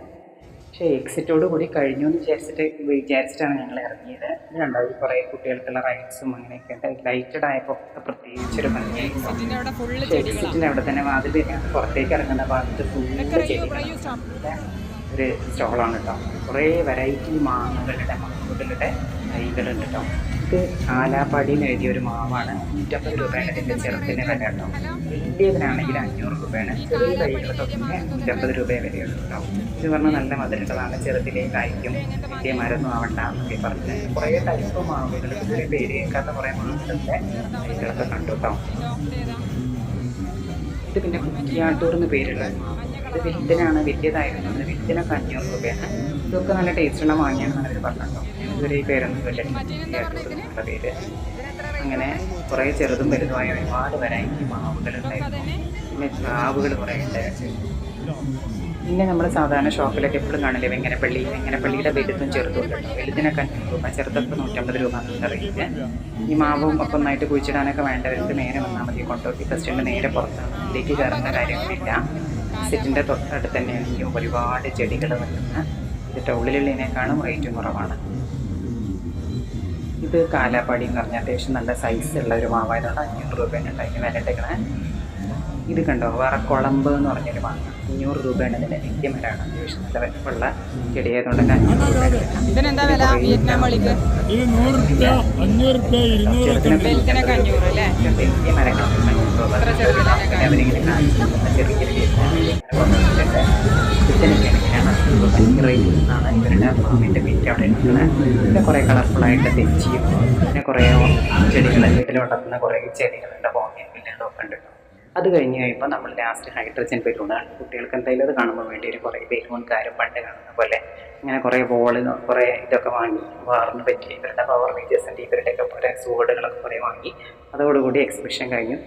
S1: പക്ഷേ എക്സിറ്റോട് കൂടി കഴിഞ്ഞു എന്ന് വിചാരിച്ചിട്ട് വിചാരിച്ചിട്ടാണ് ഞങ്ങൾ ഇറങ്ങിയത്. രണ്ടാമത് കുറേ കുട്ടികൾക്കുള്ള റൈറ്റ്സും അങ്ങനെയൊക്കെ ഉണ്ട്. ലൈറ്റഡ് ആയപ്പോൾ പ്രത്യേകിച്ചൊരു പക്ഷേ എക്സിറ്റിന്റെ അവിടെ തന്നെ വാതിൽ പുറത്തേക്ക് ഇറങ്ങുന്ന ഭാഗത്ത് ഫുള്ള് ചെടികളാണ്. ഒരു സ്റ്റോളാണ് കേട്ടോ. കുറേ വെറൈറ്റി മാങ്ങകളുടെ മാങ്ങകളുടെ തൈകളുണ്ട് കേട്ടോ. ഇത് ആലാപ്പാടിയിൽ എഴുതിയ ഒരു മാവാണ്. നൂറ്റമ്പത് രൂപയാണ് ഇതിന്റെ ചെറുതിന് വില കേട്ടോ. വലിയതിനാണെങ്കിൽ അഞ്ഞൂറ് രൂപയാണ്. ചെറിയ തൈകൾക്കൊക്കെ നൂറ്റമ്പത് രൂപയെ വരെയുള്ളൂ കേട്ടോ. ഇത് പറഞ്ഞാൽ നല്ല മധുരമുള്ളതാണ് ചെറുതിലേ കായ്ക്കും വലിയ മരമൊന്നും ആവണ്ട എന്നൊക്കെ പറഞ്ഞ് കുറേ ടൈപ്പ് മാവുകൾ ഇതിൽ പേര് കേൾക്കാത്ത കുറേ മാവുകളുടെ തൈകളൊക്കെ കണ്ടു കേട്ടോ. ഇത് പിന്നെ കുറ്റിയാട്ടൂർ എന്ന് പേരുള്ള ഇത് വിത്തിനാണ് വലിയതായിരുന്നു വിത്തനൊക്കെ അഞ്ഞൂറ് രൂപയാണ്. ഇതൊക്കെ നല്ല ടേസ്റ്റുള്ള വാങ്ങിയാണെന്നാണ് അവർ പറഞ്ഞല്ലോ ഇതുവരെ ഈ പേരൊന്നും കേട്ടിട്ടില്ല കുറ്റിയാട്ടൂർ പേര് അങ്ങനെ കുറേ ചെറുതും വലുതുമായ ഒരുപാട് വെറൈറ്റി മാവുകൾ ഉണ്ടായിരുന്നു പിന്നെ പ്ലാവുകൾ കുറേ ഉണ്ടായിരുന്നു. പിന്നെ നമ്മൾ സാധാരണ ഷോപ്പിലൊക്കെ എപ്പോഴും കാണില്ലേ വെങ്ങനപ്പള്ളി വെങ്ങനപ്പള്ളിയുടെ വലുതും ചെറുതും ഉണ്ട് വലുതിനൊക്കെ അഞ്ഞൂറ് രൂപ ചെറുതൊക്കെ നൂറ്റമ്പത് രൂപ എന്നുള്ള റേറ്റ് ഈ മാവും ഒക്കെ ഒന്നായിട്ട് കുഴിച്ചിടാനൊക്കെ വേണ്ടവർക്ക് നേരെ വന്നാൽ മതി. കൊണ്ടോട്ടി ഫെസ്റ്റിന്റെ നേരെ പുറത്താണ് ഇതിലേക്ക് കയറുന്ന കാര്യങ്ങളില്ല സെറ്റിന്റെ തൊട്ടടുത്ത് തന്നെയാണ് ഒരുപാട് ചെടികൾ വരുന്നത്. ഇത് ടൗണിലുള്ളതിനേക്കാളും റേറ്റും കുറവാണ്. ഇത് കാലാപ്പാടി എന്ന് പറഞ്ഞാൽ അത്യാവശ്യം നല്ല സൈസ് ഉള്ള ഒരു മാവായതുകൊണ്ട് അഞ്ഞൂറ് രൂപയാണ് ഉണ്ടായി അതിന് വില ഇട്ടേക്കണേ. ഇത് കണ്ടോ? വേറെ കുളമ്പ് എന്ന് പറഞ്ഞൊരു മാങ്ങ. അഞ്ഞൂറ് രൂപയാണ് ഇതിന്റെ വലിയ മരമാണ് അത്യാവശ്യം നല്ല വലിപ്പമുള്ള ചെടിയായതുകൊണ്ട് തന്നെ അഞ്ഞൂറ് രൂപയാണ് വലിയ മരങ്ങളൊക്കെ അഞ്ഞൂറ് രൂപ.
S2: ഇത്ര
S1: അവരിങ്ങനെ കാണിച്ചു ചെറിയ. ഇതിനൊക്കെയാണ് ഭയങ്കര അവിടെ എടുക്കുന്നത് പിന്നെ കുറേ കളർഫുള്ളായിട്ട് തെച്ചിയും പിന്നെ കുറേ ചെടികൾ വീട്ടിൽ വളർത്തുന്ന കുറേ ചെടികളുടെ ഉണ്ട് കേട്ടോ അത് കഴിഞ്ഞ് കഴിയുമ്പോൾ നമ്മൾ ലാസ്റ്റ് ഹൈഡ്രജൻ ബലൂണാണ് കുട്ടികൾക്ക് എന്തായാലും അത് കാണുമ്പോൾ വേണ്ടി ഒരു കുറേ ബലൂൺകാരും പണ്ട് കാണുന്ന പോലെ ഇങ്ങനെ കുറേ ബോൾ കുറേ ഇതൊക്കെ വാങ്ങി വാറിന് പറ്റി ഇവരുടെ പവർ റേഞ്ചേഴ്സിന്റെ ഇവരുടെയൊക്കെ കുറേ സൂടുകളൊക്കെ കുറേ വാങ്ങി അതോടുകൂടി എക്സിബിഷൻ കഴിഞ്ഞു